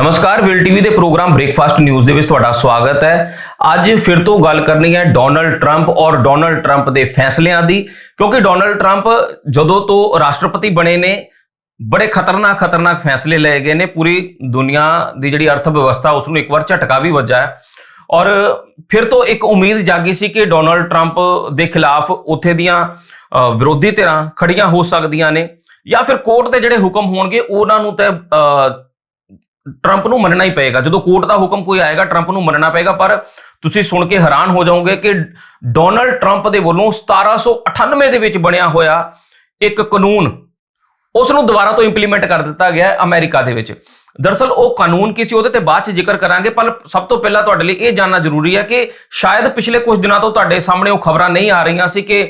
ਨਮਸਕਾਰ, will TV ਦੇ programme breakfast news ਦੇ ਵਿੱਚ ਤੁਹਾਡਾ ਸਵਾਗਤ ਹੈ। ਅੱਜ ਫਿਰ ਤੋਂ ਗੱਲ ਕਰਨੀ ਹੈ ਡੋਨਲਡ ਟਰੰਪ ਔਰ ਡੋਨਲਡ ਟਰੰਪ ਦੇ ਫੈਸਲਿਆਂ ਦੀ, ਕਿਉਂਕਿ ਡੋਨਲਡ ਟਰੰਪ ਜਦੋਂ ਤੋਂ ਰਾਸ਼ਟਰਪਤੀ ਬਣੇ ਨੇ, ਬੜੇ ਖਤਰਨਾਕ ਖਤਰਨਾਕ ਫੈਸਲੇ ਲਏ ਗਏ ਨੇ। ਪੂਰੀ ਦੁਨੀਆ ਦੀ ਜਿਹੜੀ ਅਰਥ ਵਿਵਸਥਾ ਉਸ ਨੂੰ ਇੱਕ ਵਾਰ ਝਟਕਾ ਵੀ ਵੱਜਾ ਹੈ। ਔਰ ਫਿਰ ਤੋਂ ਇੱਕ ਉਮੀਦ ਜਾਗੀ ਸੀ ਕਿ ਡੋਨਲਡ ਟਰੰਪ ਦੇ ਖਿਲਾਫ ਉੱਥੇ ਦੀਆਂ ਵਿਰੋਧੀ ਧਿਰਾਂ ਖੜੀਆਂ ਹੋ ਸਕਦੀਆਂ ਨੇ। ਜਾਂ ਫਿਰ ਕੋਰਟ ਦੇ ਜਿਹੜੇ ਹੁਕਮ ਹੋਣਗੇ, ਉਹਨਾਂ ਨੂੰ ਤਾਂ ਟਰੰਪ ਨੂੰ ਮੰਨਣਾ ਹੀ ਪਏਗਾ। ਜਦੋਂ ਕੋਰਟ ਦਾ ਹੁਕਮ ਕੋਈ ਆਏਗਾ ਟਰੰਪ ਨੂੰ ਮੰਨਣਾ ਪਏਗਾ, ਪਰ ਤੁਸੀਂ ਸੁਣ ਕੇ ਹੈਰਾਨ ਹੋ ਜਾਓਗੇ ਕਿ ਡੋਨਲਡ ਟਰੰਪ ਦੇ ਵੱਲੋਂ 1798 ਦੇ ਵਿੱਚ ਬਣਿਆ ਹੋਇਆ ਇੱਕ ਕਾਨੂੰਨ ਉਸ ਨੂੰ ਦੁਬਾਰਾ ਤੋਂ ਇੰਪਲੀਮੈਂਟ ਕਰ ਦਿੱਤਾ ਗਿਆ ਹੈ ਅਮਰੀਕਾ ਦੇ ਵਿੱਚ। ਦਰਅਸਲ ਉਹ ਕਾਨੂੰਨ ਕੀ ਸੀ ਉਹਦੇ ਤੇ ਬਾਅਦ ਚ ਜ਼ਿਕਰ ਕਰਾਂਗੇ, ਪਰ ਸਭ ਤੋਂ ਪਹਿਲਾਂ ਤੁਹਾਡੇ ਲਈ ਇਹ ਜਾਨਣਾ ਜ਼ਰੂਰੀ ਹੈ ਕਿ ਸ਼ਾਇਦ ਪਿਛਲੇ ਕੁਝ ਦਿਨਾਂ ਤੋਂ ਤੁਹਾਡੇ ਸਾਹਮਣੇ ਉਹ ਖਬਰਾਂ ਨਹੀਂ ਆ ਰਹੀਆਂ ਸੀ ਕਿ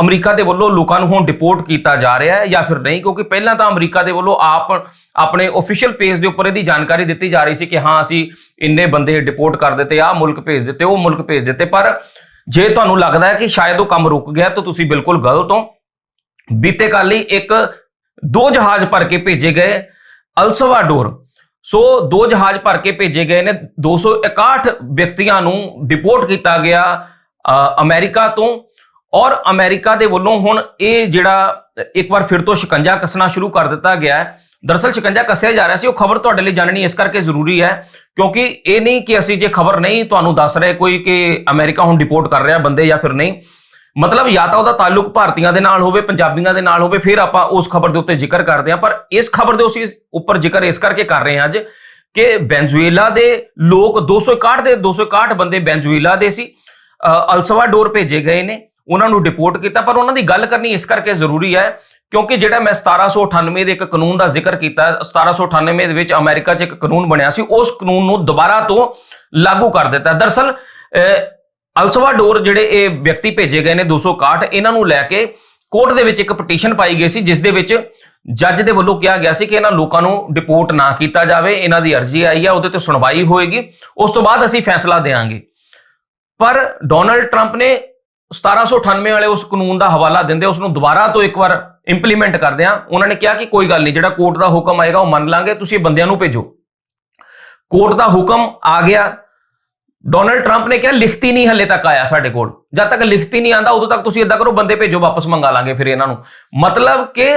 ਅਮਰੀਕਾ ਦੇ ਵੱਲੋਂ ਲੋਕਾਂ ਨੂੰ ਹੁਣ ਡਿਪੋਰਟ ਕੀਤਾ ਜਾ ਰਿਹਾ ਹੈ ਜਾਂ ਫਿਰ ਨਹੀਂ, ਕਿਉਂਕਿ ਪਹਿਲਾਂ ਤਾਂ ਅਮਰੀਕਾ ਦੇ ਵੱਲੋਂ ਆਪ ਆਪਣੇ ਅਫੀਸ਼ੀਅਲ ਪੇਜ ਦੇ ਉੱਪਰ ਇਹਦੀ ਜਾਣਕਾਰੀ ਦਿੱਤੀ ਜਾ ਰਹੀ ਸੀ ਕਿ ਹਾਂ, ਅਸੀਂ ਇੰਨੇ ਬੰਦੇ ਡਿਪੋਰਟ ਕਰ ਦਿੱਤੇ ਆ ਮੁਲਕ ਭੇਜ ਦਿੱਤੇ, ਉਹ ਮੁਲਕ ਭੇਜ ਦਿੱਤੇ, ਪਰ ਜੇ ਤੁਹਾਨੂੰ ਲੱਗਦਾ ਹੈ ਕਿ ਸ਼ਾਇਦ ਉਹ ਕੰਮ ਰੁਕ ਗਿਆ ਤਾਂ ਤੁਸੀਂ ਬਿਲਕੁਲ ਗਲਤ ਹੋ। ਬੀਤੇ ਕੱਲ੍ਹ ਹੀ ਇੱਕ ਦੋ ਜਹਾਜ਼ ਭਰ ਕੇ ਭੇਜੇ ਗਏ ਅਲਸਵਾਡੋਰ। ਸੋ ਦੋ ਜਹਾਜ਼ ਭਰ ਕੇ ਭੇਜੇ ਗਏ ਨੇ। 261 ਵਿਅਕਤੀਆਂ ਨੂੰ ਡਿਪੋਰਟ ਕੀਤਾ ਗਿਆ ਅ, ਅਮਰੀਕਾ ਤੋਂ। ਔਰ ਅਮਰੀਕਾ ਦੇ ਵੱਲੋਂ ਹੁਣ ਇਹ ਜਿਹੜਾ ਇੱਕ ਵਾਰ ਫਿਰ ਤੋਂ ਸ਼ਿਕੰਜਾ ਕੱਸਣਾ ਸ਼ੁਰੂ ਕਰ ਦਿੱਤਾ ਗਿਆ ਹੈ। ਦਰਅਸਲ ਸ਼ਿਕੰਜਾ ਕੱਸਿਆ ਜਾ ਰਿਹਾ ਸੀ। ਉਹ ਖਬਰ ਤੁਹਾਡੇ ਲਈ ਜਾਣਨੀ ਇਸ ਕਰਕੇ ਜ਼ਰੂਰੀ ਹੈ ਕਿਉਂਕਿ ਇਹ ਨਹੀਂ ਕਿ ਅਸੀਂ ਜੇ ਖਬਰ ਨਹੀਂ ਤੁਹਾਨੂੰ ਦੱਸ ਰਹੇ ਕੋਈ ਕਿ ਅਮਰੀਕਾ ਹੁਣ ਡਿਪੋਰਟ ਕਰ ਰਿਹਾ ਬੰਦੇ ਜਾਂ ਫਿਰ ਨਹੀਂ। ਮਤਲਬ ਜਾਂ ਤਾਂ ਉਹਦਾ ਤਾਲੁਕ ਭਾਰਤੀਆਂ ਦੇ ਨਾਲ ਹੋਵੇ ਪੰਜਾਬੀਆਂ ਦੇ ਨਾਲ ਹੋਵੇ ਫਿਰ ਆਪਾਂ ਉਸ ਖਬਰ ਦੇ ਉੱਤੇ ਜ਼ਿਕਰ ਕਰਦੇ ਹਾਂ। ਪਰ ਇਸ ਖਬਰ ਦੇ ਉਸੇ ਉੱਪਰ ਜ਼ਿਕਰ ਇਸ ਕਰਕੇ ਕਰ ਰਹੇ ਹਾਂ ਅੱਜ ਕਿ ਬੈਂਜੂਏਲਾ ਦੇ ਲੋਕ 261 ਦੇ 261 ਬੰਦੇ ਬੈਂਜੂਏਲਾ ਦੇ ਸੀ। ਅ, ਅਲਸਵਾਡੋਰ ਭੇਜੇ ਗਏ ਨੇ ਉਹਨਾਂ ਨੂੰ ਡਿਪੋਰਟ ਕੀਤਾ ਪਰ ਉਹਨਾਂ ਦੀ ਗੱਲ ਕਰਨੀ ਇਸ ਕਰਕੇ ਜ਼ਰੂਰੀ ਹੈ ਕਿਉਂਕਿ ਜਿਹੜਾ ਮੈਂ 1798 ਦੇ ਇੱਕ ਕਾਨੂੰਨ ਦਾ ਜ਼ਿਕਰ ਕੀਤਾ ਹੈ, 1798 ਦੇ ਵਿੱਚ ਅਮਰੀਕਾ 'ਚ ਇੱਕ ਕਾਨੂੰਨ ਬਣਿਆ ਸੀ ਉਸ ਕਾਨੂੰਨ ਨੂੰ ਦੁਬਾਰਾ ਤੋਂ ਲਾਗੂ ਕਰ ਦਿੱਤਾ। ਦਰਅਸਲ ਅ, ਅਲਸਵਾਡੋਰ ਜਿਹੜੇ ਇਹ ਵਿਅਕਤੀ ਭੇਜੇ ਗਏ ਨੇ 261 ਇਹਨਾਂ ਨੂੰ ਲੈ ਕੇ ਕੋਰਟ ਦੇ ਵਿੱਚ ਇੱਕ ਪਟੀਸ਼ਨ ਪਾਈ ਗਈ ਸੀ, ਜਿਸ ਦੇ ਵਿੱਚ ਜੱਜ ਦੇ ਵੱਲੋਂ ਕਿਹਾ ਗਿਆ ਸੀ ਕਿ ਇਹਨਾਂ ਲੋਕਾਂ ਨੂੰ ਡਿਪੋਰਟ ਨਾ ਕੀਤਾ ਜਾਵੇ, ਇਹਨਾਂ ਦੀ ਅਰਜ਼ੀ ਆਈ ਹੈ ਉਹਦੇ ਤੇ ਸੁਣਵਾਈ ਹੋਏਗੀ, ਉਸ ਤੋਂ ਬਾਅਦ ਅਸੀਂ ਫੈਸਲਾ ਦੇਵਾਂਗੇ। ਪਰ ਡੋਨਲਡ ਟਰੰਪ ਨੇ 1798 ਵਾਲੇ ਉਸ ਕਾਨੂੰਨ ਦਾ ਹਵਾਲਾ ਦਿੰਦੇ ਉਸ ਨੂੰ ਦੁਬਾਰਾ ਤੋਂ ਇੱਕ ਵਾਰ ਇੰਪਲੀਮੈਂਟ ਕਰਦੇ ਆ ਉਹਨਾਂ ਨੇ ਕਿਹਾ ਕਿ ਕੋਈ ਗੱਲ ਨਹੀਂ, ਜਿਹੜਾ ਕੋਰਟ ਦਾ ਹੁਕਮ ਆਏਗਾ ਉਹ ਮੰਨ ਲਾਂਗੇ, ਤੁਸੀਂ ਇਹ ਬੰਦਿਆਂ ਨੂੰ ਭੇਜੋ। ਕੋਰਟ ਦਾ ਹੁਕਮ ਆ ਗਿਆ ਡੋਨਲਡ ਟਰੰਪ ਨੇ ਕਿਹਾ, ਲਿਖਤੀ ਨਹੀਂ ਹੱਲੇ ਤੱਕ ਆਇਆ ਸਾਡੇ ਕੋਲ। ਜਦ ਤੱਕ ਲਿਖਤੀ ਨਹੀਂ ਆਂਦਾ, ਉਦੋਂ ਤੱਕ ਤੁਸੀਂ ਇਦਾਂ ਕਰੋ, ਬੰਦੇ ਭੇਜੋ, ਵਾਪਸ ਮੰਗਾ ਲਾਂਗੇ ਫਿਰ ਇਹਨਾਂ ਨੂੰ। ਮਤਲਬ ਕਿ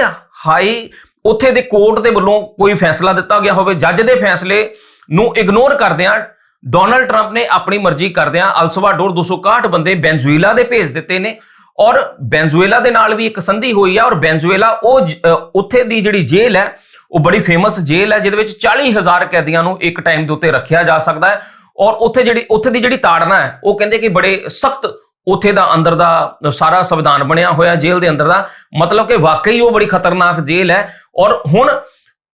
ਹਾਈ, ਉੱਥੇ ਦੇ ਕੋਰਟ ਦੇ ਵੱਲੋਂ ਕੋਈ ਫੈਸਲਾ ਦਿੱਤਾ ਗਿਆ ਹੋਵੇ, ਜੱਜ ਦੇ ਫੈਸਲੇ ਨੂੰ ਇਗਨੋਰ ਕਰਦਿਆਂ ਡੋਨਲਡ ਟਰੰਪ ਨੇ ਆਪਣੀ ਮਰਜ਼ੀ ਕਰਦਿਆਂ ਅਲਸਵਾਡੋਰ 261 ਬੰਦੇ ਬੈਂਜ਼ੂਏਲਾ ਦੇ ਭੇਜ ਦਿੱਤੇ ਨੇ। ਔਰ ਬੈਂਜ਼ੂਏਲਾ ਦੇ ਨਾਲ ਵੀ ਇੱਕ ਸੰਧੀ ਹੋਈ ਹੈ ਔਰ ਬੈਂਜ਼ੂਏਲਾ ਉਹ ਉੱਥੇ ਦੀ ਜਿਹੜੀ ਜੇਲ੍ਹ ਹੈ, ਉਹ ਬੜੀ ਫੇਮਸ ਜੇਲ੍ਹ ਹੈ, ਜਿਹਦੇ ਵਿੱਚ 40000 ਕੈਦੀਆਂ ਨੂੰ ਇੱਕ ਟਾਈਮ ਦੇ ਉੱਤੇ ਰੱਖਿਆ ਜਾ ਸਕਦਾ ਹੈ। ਔਰ ਉੱਥੇ ਜਿਹੜੀ, ਉੱਥੇ ਦੀ ਜਿਹੜੀ ਤਾੜਨਾ ਹੈ, ਉਹ ਕਹਿੰਦੇ ਕਿ ਬੜੇ ਸਖਤ ਉੱਥੇ ਦਾ ਅੰਦਰ ਦਾ ਸਾਰਾ ਸੰਵਿਧਾਨ ਬਣਿਆ ਹੋਇਆ, ਜੇਲ੍ਹ ਦੇ ਅੰਦਰ ਦਾ। ਮਤਲਬ ਕਿ ਵਾਕਈ ਉਹ ਬੜੀ ਖਤਰਨਾਕ ਜੇਲ੍ਹ ਹੈ। ਔਰ ਹੁਣ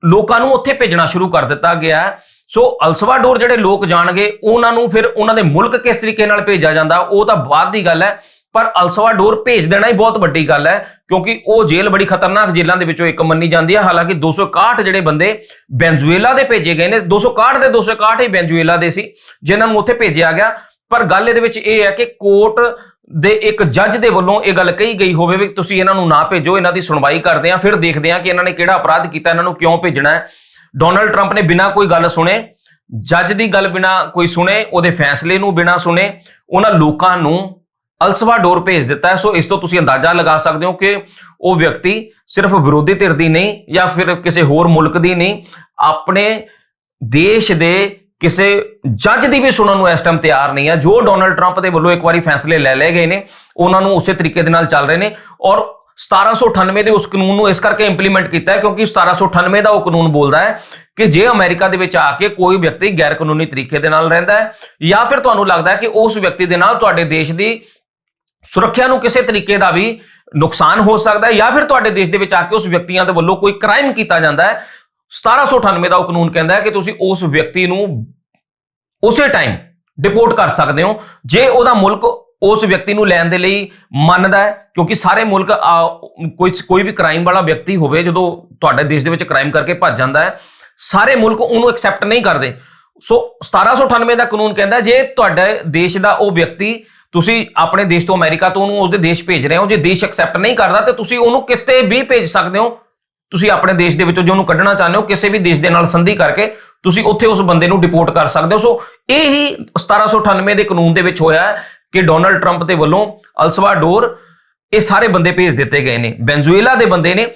ਲੋਕਾਂ ਨੂੰ ਉੱਥੇ ਭੇਜਣਾ ਸ਼ੁਰੂ ਕਰ ਦਿੱਤਾ ਗਿਆ ਹੈ। ਸੋ ਅਲਸਵਾਡੋਰ ਜਿਹੜੇ ਲੋਕ ਜਾਣਗੇ, ਉਹਨਾਂ ਨੂੰ ਫਿਰ ਉਹਨਾਂ ਦੇ ਮੁਲਕ ਕਿਸ ਤਰੀਕੇ ਨਾਲ ਭੇਜਿਆ ਜਾਂਦਾ, ਉਹ ਤਾਂ ਬਾਅਦ ਦੀ ਗੱਲ ਹੈ। ਪਰ ਅਲਸਵਾ ਡੋਰ ਭੇਜ ਦੇਣਾ ਹੀ ਬਹੁਤ ਵੱਡੀ ਗੱਲ ਹੈ, ਕਿਉਂਕਿ ਉਹ ਜੇਲ੍ਹ ਬੜੀ ਖਤਰਨਾਕ ਜੇਲ੍ਹਾਂ ਦੇ ਵਿੱਚੋਂ ਇੱਕ ਮੰਨੀ ਜਾਂਦੀ ਹੈ। ਹਾਲਾਂਕਿ 261 ਜਿਹੜੇ ਬੰਦੇ ਬੈਂਜ਼ੂਏਲਾ ਦੇ ਭੇਜੇ ਗਏ ਨੇ 261 ਦੇ 261 ਹੀ ਬੈਂਜ਼ੂਏਲਾ ਦੇ ਸੀ, ਜਿਨ੍ਹਾਂ ਨੂੰ ਉੱਥੇ ਭੇਜਿਆ ਗਿਆ। ਪਰ ਗੱਲ ਇਹਦੇ ਵਿੱਚ ਇਹ ਹੈ ਕਿ ਕੋਰਟ ਦੇ ਇੱਕ ਜੱਜ ਦੇ ਵੱਲੋਂ ਇਹ ਗੱਲ ਕਹੀ ਗਈ ਹੋਵੇ ਵੀ ਤੁਸੀਂ ਇਹਨਾਂ ਨੂੰ ਨਾ ਭੇਜੋ, ਇਹਨਾਂ ਦੀ ਸੁਣਵਾਈ ਕਰਦੇ ਆ ਫਿਰ ਦੇਖਦੇ ਆ ਕਿ ਇਹਨਾਂ ਨੇ ਕਿਹੜਾ ਅਪਰਾਧ ਕੀਤਾ, ਇਹਨਾਂ ਨੂੰ ਕਿਉਂ ਭੇਜਣਾ ਹੈ। ਡੋਨਲਡ ਟਰੰਪ ਨੇ ਬਿਨਾਂ ਕੋਈ ਗੱਲ ਸੁਣੇ, ਜੱਜ ਦੀ ਗੱਲ ਬਿਨਾਂ ਕੋਈ ਸੁਣੇ, ਉਹਦੇ ਫੈਸਲੇ ਨੂੰ ਬਿਨਾਂ ਸੁਣੇ, ਉਹਨਾਂ ਲੋਕਾਂ ਨੂੰ ਅਲਸਵਾਡੋਰ ਭੇਜ ਦਿੱਤਾ ਹੈ। ਸੋ ਇਸ ਤੋਂ ਤੁਸੀਂ ਅੰਦਾਜ਼ਾ ਲਗਾ ਸਕਦੇ ਹੋ ਕਿ ਉਹ ਵਿਅਕਤੀ ਸਿਰਫ ਵਿਰੋਧੀ ਧਿਰ ਦੀ ਨਹੀਂ ਜਾਂ ਫਿਰ ਕਿਸੇ ਹੋਰ ਮੁਲਕ ਦੀ ਨਹੀਂ, ਆਪਣੇ ਦੇਸ਼ ਦੇ ਕਿਸੇ ਜੱਜ ਦੀ ਵੀ ਸੁਣਨ ਨੂੰ ਇਸ ਟਾਈਮ ਤਿਆਰ ਨਹੀਂ ਹੈ। ਜੋ ਡੋਨਲਡ ਟਰੰਪ ਦੇ ਵੱਲੋਂ ਇੱਕ ਵਾਰੀ ਫੈਸਲੇ ਲੈ ਲਏ ਗਏ ਨੇ, ਉਹਨਾਂ ਨੂੰ ਉਸੇ ਤਰੀਕੇ ਦੇ ਨਾਲ ਚੱਲ ਰਹੇ ਨੇ ਔਰ 1798 ਦੇ ਉਸ ਕਾਨੂੰਨ ਨੂੰ ਇਸ ਕਰਕੇ ਇੰਪਲੀਮੈਂਟ ਕੀਤਾ ਹੈ ਕਿਉਂਕਿ 1798 ਦਾ ਉਹ ਕਾਨੂੰਨ ਬੋਲਦਾ ਹੈ ਕਿ ਜੇ ਅਮਰੀਕਾ ਦੇ ਵਿੱਚ ਆ ਕੇ ਕੋਈ ਵਿਅਕਤੀ ਗੈਰ ਕਾਨੂੰਨੀ ਤਰੀਕੇ ਦੇ ਨਾਲ ਰਹਿੰਦਾ ਹੈ ਜਾਂ ਫਿਰ ਤੁਹਾਨੂੰ ਲੱਗਦਾ ਹੈ ਕਿ ਉਸ ਵਿਅਕਤੀ ਦੇ ਨਾਲ ਤੁਹਾਡੇ ਦੇਸ਼ ਦੀ ਸੁਰੱਖਿਆ ਨੂੰ ਕਿਸੇ ਤਰੀਕੇ ਦਾ ਵੀ ਨੁਕਸਾਨ ਹੋ ਸਕਦਾ ਹੈ ਜਾਂ ਫਿਰ ਤੁਹਾਡੇ ਦੇਸ਼ ਦੇ ਵਿੱਚ ਆ ਕੇ ਉਸ ਵਿਅਕਤੀਆਂ ਦੇ ਵੱਲੋਂ ਕੋਈ ਕ੍ਰਾਈਮ ਕੀਤਾ ਜਾਂਦਾ ਹੈ 1798 ਦਾ ਉਹ ਕਾਨੂੰਨ ਕਹਿੰਦਾ ਹੈ ਕਿ ਤੁਸੀਂ ਉਸ ਵਿਅਕਤੀ ਨੂੰ ਉਸੇ ਟਾਈਮ ਡਿਪੋਰਟ ਕਰ ਸਕਦੇ ਹੋ, ਜੇ ਉਹਦਾ ਮੁਲਕ ਉਸ ਵਿਅਕਤੀ ਨੂੰ ਲੈਣ ਦੇ ਲਈ ਮੰਨਦਾ ਹੈ, ਕਿਉਂਕਿ ਸਾਰੇ ਮੁਲਕ ਕੋਈ ਕੋਈ ਵੀ ਕ੍ਰਾਈਮ ਵਾਲਾ ਵਿਅਕਤੀ ਹੋਵੇ, ਜਦੋਂ ਤੁਹਾਡੇ ਦੇਸ਼ ਦੇ ਵਿੱਚ ਕ੍ਰਾਈਮ ਕਰਕੇ ਭੱਜ ਜਾਂਦਾ ਹੈ, ਸਾਰੇ ਮੁਲਕ ਉਹਨੂੰ ਐਕਸੈਪਟ ਨਹੀਂ ਕਰਦੇ। ਸੋ 1798 ਦਾ ਕਾਨੂੰਨ ਕਹਿੰਦਾ ਜੇ ਤੁਹਾਡੇ ਦੇਸ਼ ਦਾ ਉਹ ਵਿਅਕਤੀ ਤੁਸੀਂ ਆਪਣੇ ਦੇਸ਼ ਤੋਂ ਅਮਰੀਕਾ ਤੋਂ ਉਹਨੂੰ ਉਸਦੇ ਦੇਸ਼ ਭੇਜ ਰਹੇ ਹੋ, ਜੇ ਦੇਸ਼ ਐਕਸੈਪਟ ਨਹੀਂ ਕਰਦਾ ਤੇ ਤੁਸੀਂ ਉਹਨੂੰ ਕਿਤੇ ਵੀ ਭੇਜ ਸਕਦੇ ਹੋ। ਤੁਸੀਂ ਆਪਣੇ ਦੇਸ਼ ਦੇ ਵਿੱਚੋਂ ਜੇ ਉਹਨੂੰ ਕੱਢਣਾ ਚਾਹੁੰਦੇ ਹੋ, ਕਿਸੇ ਵੀ ਦੇਸ਼ ਦੇ ਨਾਲ ਸੰਧੀ ਕਰਕੇ ਤੁਸੀਂ ਉੱਥੇ ਉਸ ਬੰਦੇ ਨੂੰ ਡਿਪੋਰਟ ਕਰ ਸਕਦੇ ਹੋ। ਸੋ ਇਹ ਹੀ 1798 ਦੇ ਕਾਨੂੰਨ ਦੇ ਵਿੱਚ ਹੋਇਆ ਹੈ ਕਿ ਡੋਨਲਡ ਟਰੰਪ ਦੇ ਵੱਲੋਂ ਅਲਸਵਾਡੋਰ ਇਹ ਸਾਰੇ ਬੰਦੇ ਭੇਜ ਦਿੱਤੇ ਗਏ ਨੇ। ਵੈਨਜ਼ੂਏਲਾ ਦੇ ਬੰਦੇ ਨੇ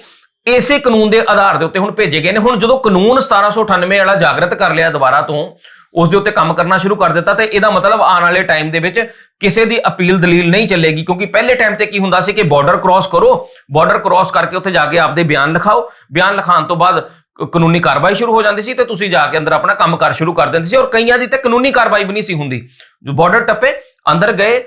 ਇਸੇ ਕਾਨੂੰਨ ਦੇ ਆਧਾਰ ਦੇ ਉੱਤੇ ਹੁਣ ਭੇਜੇ ਗਏ ਨੇ। ਹੁਣ ਜਦੋਂ ਕਾਨੂੰਨ 1798 ਵਾਲਾ ਜਾਗਰਤ ਕਰ ਲਿਆ ਦੁਬਾਰਾ ਤੋਂ ਉਸ ਦੇ ਉੱਤੇ ਕੰਮ ਕਰਨਾ ਸ਼ੁਰੂ ਕਰ ਦਿੱਤਾ ਤੇ ਇਹਦਾ ਮਤਲਬ ਆਉਣ ਵਾਲੇ ਟਾਈਮ ਦੇ ਵਿੱਚ ਕਿਸੇ ਦੀ ਅਪੀਲ ਦਲੀਲ ਨਹੀਂ ਚੱਲੇਗੀ, ਕਿਉਂਕਿ ਪਹਿਲੇ ਟਾਈਮ ਤੇ ਕੀ ਹੁੰਦਾ ਸੀ ਕਿ ਬਾਰਡਰ ਕ੍ਰਾਸ ਕਰੋ ਬਾਰਡਰ ਕ੍ਰਾਸ ਕਰਕੇ ਉੱਥੇ ਜਾ ਕੇ ਆਪਦੇ ਬਿਆਨ ਲਿਖਾਓ, ਬਿਆਨ ਲਿਖਾਉਣ ਤੋਂ ਬਾਅਦ ਕਾਨੂੰਨੀ ਕਾਰਵਾਈ ਸ਼ੁਰੂ ਹੋ ਜਾਂਦੀ ਸੀ ਤੇ ਤੁਸੀਂ ਜਾ ਕੇ ਅੰਦਰ ਆਪਣਾ ਕੰਮ ਕਰ ਸ਼ੁਰੂ ਕਰ ਦਿੰਦੇ ਸੀ ਔਰ ਕਈਆਂ ਦੀ ਤੇ ਕਾਨੂੰਨੀ ਕਾਰਵਾਈ ਵੀ ਨਹੀਂ ਸੀ ਹੁੰਦੀ। ਬਾਰਡਰ ਟੱਪੇ, ਅੰਦਰ ਗਏ